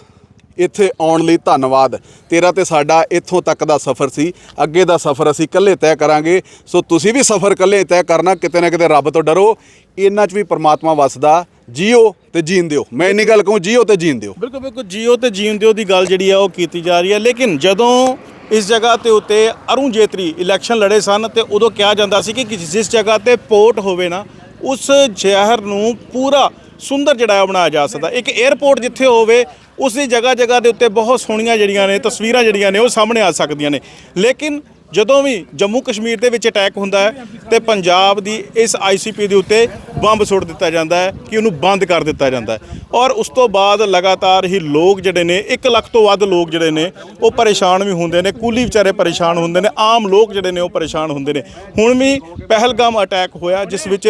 ਇੱਥੇ ਆਉਣ ਲਈ ਧੰਨਵਾਦ, ਤੇਰਾ ਤੇ ਸਾਡਾ ਇੱਥੋਂ ਤੱਕ ਦਾ ਸਫ਼ਰ ਸੀ, ਅੱਗੇ ਦਾ ਸਫ਼ਰ ਅਸੀਂ ਇਕੱਲੇ ਤੈਅ ਕਰਾਂਗੇ, ਸੋ ਤੁਸੀਂ ਵੀ ਸਫ਼ਰ ਇਕੱਲੇ ਤੈਅ ਕਰਨਾ, ਕਿਤੇ ਨਾ ਕਿਤੇ ਰੱਬ ਤੋਂ ਡਰੋ, ਇਹਨਾਂ 'ਚ ਵੀ ਪਰਮਾਤਮਾ ਵਸਦਾ, ਜੀਓ ਤੇ ਜੀਣ ਦਿਓ, ਮੈਂ ਇੰਨੀ ਗੱਲ ਕਹੂੰ ਜੀਓ ਤੇ ਜੀਣ ਦਿਓ। ਬਿਲਕੁਲ ਬਿਲਕੁਲ, ਜੀਓ ਤੇ ਜੀਣ ਦਿਓ ਦੀ ਗੱਲ ਜਿਹੜੀ ਆ ਉਹ ਕੀਤੀ ਜਾ ਰਹੀ ਹੈ ਲੇਕਿਨ ਜਦੋਂ ਇਸ ਜਗ੍ਹਾ ਤੇ ਉੱਤੇ ਅਰੁਣ ਜੇਤਲੀ ਇਲੈਕਸ਼ਨ ਲੜੇ ਸਨ ਤੇ ਉਦੋਂ ਕਿਹਾ ਜਾਂਦਾ ਸੀ ਕਿ ਜਿਸ ਜਗ੍ਹਾ ਤੇ ਪੋਰਟ ਹੋਵੇ ਨਾ, ਉਸ ਸ਼ਹਿਰ ਨੂੰ ਪੂਰਾ ਸੁੰਦਰ ਜਿਹੜਾ ਹੈ ਬਣਾਇਆ ਜਾ ਸਕਦਾ। ਇੱਕ 에ਅਰਪੋਰਟ ਜਿੱਥੇ ਹੋਵੇ ਉਸ ਦੀ ਜਗ੍ਹਾ ਜਗ੍ਹਾ ਦੇ ਉੱਤੇ ਬਹੁਤ ਸੋਹਣੀਆਂ ਜਿਹੜੀਆਂ ਨੇ, ਤਸਵੀਰਾਂ ਜਿਹੜੀਆਂ ਨੇ ਉਹ ਸਾਹਮਣੇ ਆ ਸਕਦੀਆਂ ਨੇ। ਲੇਕਿਨ ਜਦੋਂ ਵੀ ਜੰਮੂ ਕਸ਼ਮੀਰ ਦੇ ਵਿੱਚ ਅਟੈਕ ਹੁੰਦਾ ਹੈ ਤੇ ਪੰਜਾਬ ਦੀ ਇਸ ਆਈਸੀਪੀ ਦੇ ਉੱਤੇ ਬੰਬ ਸੁੱਟ ਦਿੱਤਾ ਜਾਂਦਾ ਹੈ ਕਿ ਉਹਨੂੰ ਬੰਦ ਕਰ ਦਿੱਤਾ ਜਾਂਦਾ ਹੈ। ਔਰ ਉਸ ਤੋਂ ਬਾਅਦ ਲਗਾਤਾਰ ਹੀ ਲੋਕ ਜਿਹੜੇ ਨੇ 1 ਲੱਖ ਤੋਂ ਵੱਧ ਲੋਕ ਜਿਹੜੇ ਨੇ, ਉਹ ਪਰੇਸ਼ਾਨ ਵੀ ਹੁੰਦੇ ਨੇ, ਕੁਲੀ ਵਿਚਾਰੇ ਪਰੇਸ਼ਾਨ ਹੁੰਦੇ ਨੇ, ਆਮ ਲੋਕ ਜਿਹੜੇ ਨੇ ਉਹ ਪਰੇਸ਼ਾਨ ਹੁੰਦੇ ਨੇ। ਹੁਣ ਵੀ ਪਹਿਲਗਾਮ ਅਟੈਕ ਹੋਇਆ, ਜਿਸ ਵਿੱਚ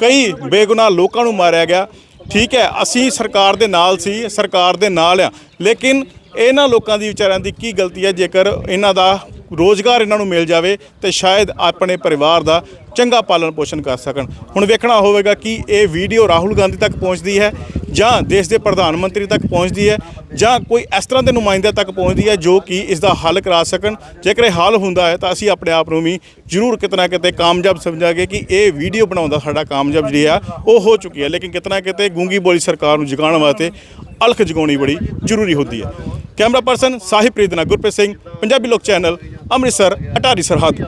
ਕਈ ਬੇਗੁਨਾਹ ਲੋਕਾਂ ਨੂੰ ਮਾਰਿਆ ਗਿਆ। ਠੀਕ ਹੈ, ਅਸੀਂ ਸਰਕਾਰ ਦੇ ਨਾਲ ਸੀ, ਸਰਕਾਰ ਦੇ ਨਾਲ ਆ, ਲੇਕਿਨ ਇਹਨਾਂ ਲੋਕਾਂ ਦੀ ਵਿਚਾਰਿਆਂ ਦੀ ਕੀ ਗਲਤੀ ਹੈ? ਜੇਕਰ ਇਹਨਾਂ ਦਾ ਰੋਜ਼ਗਾਰ ਇਹਨਾਂ ਨੂੰ ਮਿਲ ਜਾਵੇ ਤੇ ਸ਼ਾਇਦ ਆਪਣੇ ਪਰਿਵਾਰ ਦਾ ਚੰਗਾ ਪਾਲਣ ਪੋਸ਼ਣ ਕਰ ਸਕਣ। ਹੁਣ ਵੇਖਣਾ ਹੋਵੇਗਾ ਕਿ ਇਹ ਵੀਡੀਓ ਰਾਹੁਲ ਗਾਂਧੀ ਤੱਕ ਪਹੁੰਚਦੀ ਹੈ ਜਾਂ ਦੇਸ਼ ਦੇ ਪ੍ਰਧਾਨ ਮੰਤਰੀ ਤੱਕ ਪਹੁੰਚਦੀ ਹੈ ਜਾਂ ਕੋਈ ਇਸ ਤਰ੍ਹਾਂ ਦੇ ਨੁਮਾਇੰਦੇ ਤੱਕ ਪਹੁੰਚਦੀ ਹੈ ਜੋ ਕਿ ਇਸ ਦਾ ਹੱਲ ਕਰਾ ਸਕਣ। ਜੇਕਰ ਇਹ ਹੱਲ ਹੁੰਦਾ ਹੈ ਤਾਂ ਅਸੀਂ ਆਪਣੇ ਆਪ ਨੂੰ ਵੀ ਜ਼ਰੂਰ ਕਿਤਨਾ ਕਿਤੇ ਕਾਮਯਾਬ ਸਮਝਾਂਗੇ ਕਿ ਇਹ ਵੀਡੀਓ ਬਣਾਉਣ ਦਾ ਸਾਡਾ ਕਾਮਯਾਬ ਜਿਹੜੀ ਆ, ਉਹ ਹੋ ਚੁੱਕੀ ਹੈ। ਲੇਕਿਨ ਕਿਤਨਾ ਕਿਤੇ ਗੂੰਗੀ ਬੋਲੀ ਸਰਕਾਰ ਨੂੰ ਜਗਾਉਣ ਵਾਸਤੇ ਅਲਖ ਜਗਾਉਣੀ ਬੜੀ ਜ਼ਰੂਰੀ ਹੁੰਦੀ ਹੈ। ਕੈਮਰਾ ਪਰਸਨ ਸਾਹਿਬ ਪ੍ਰੀਤਨਾ ਗੁਰਪ੍ਰੀਤ ਸਿੰਘ, ਪੰਜਾਬੀ ਲੋਕ ਚੈਨਲ, ਅੰਮ੍ਰਿਤਸਰ, ਅਟਾਰੀ ਸਰਹੱਦ।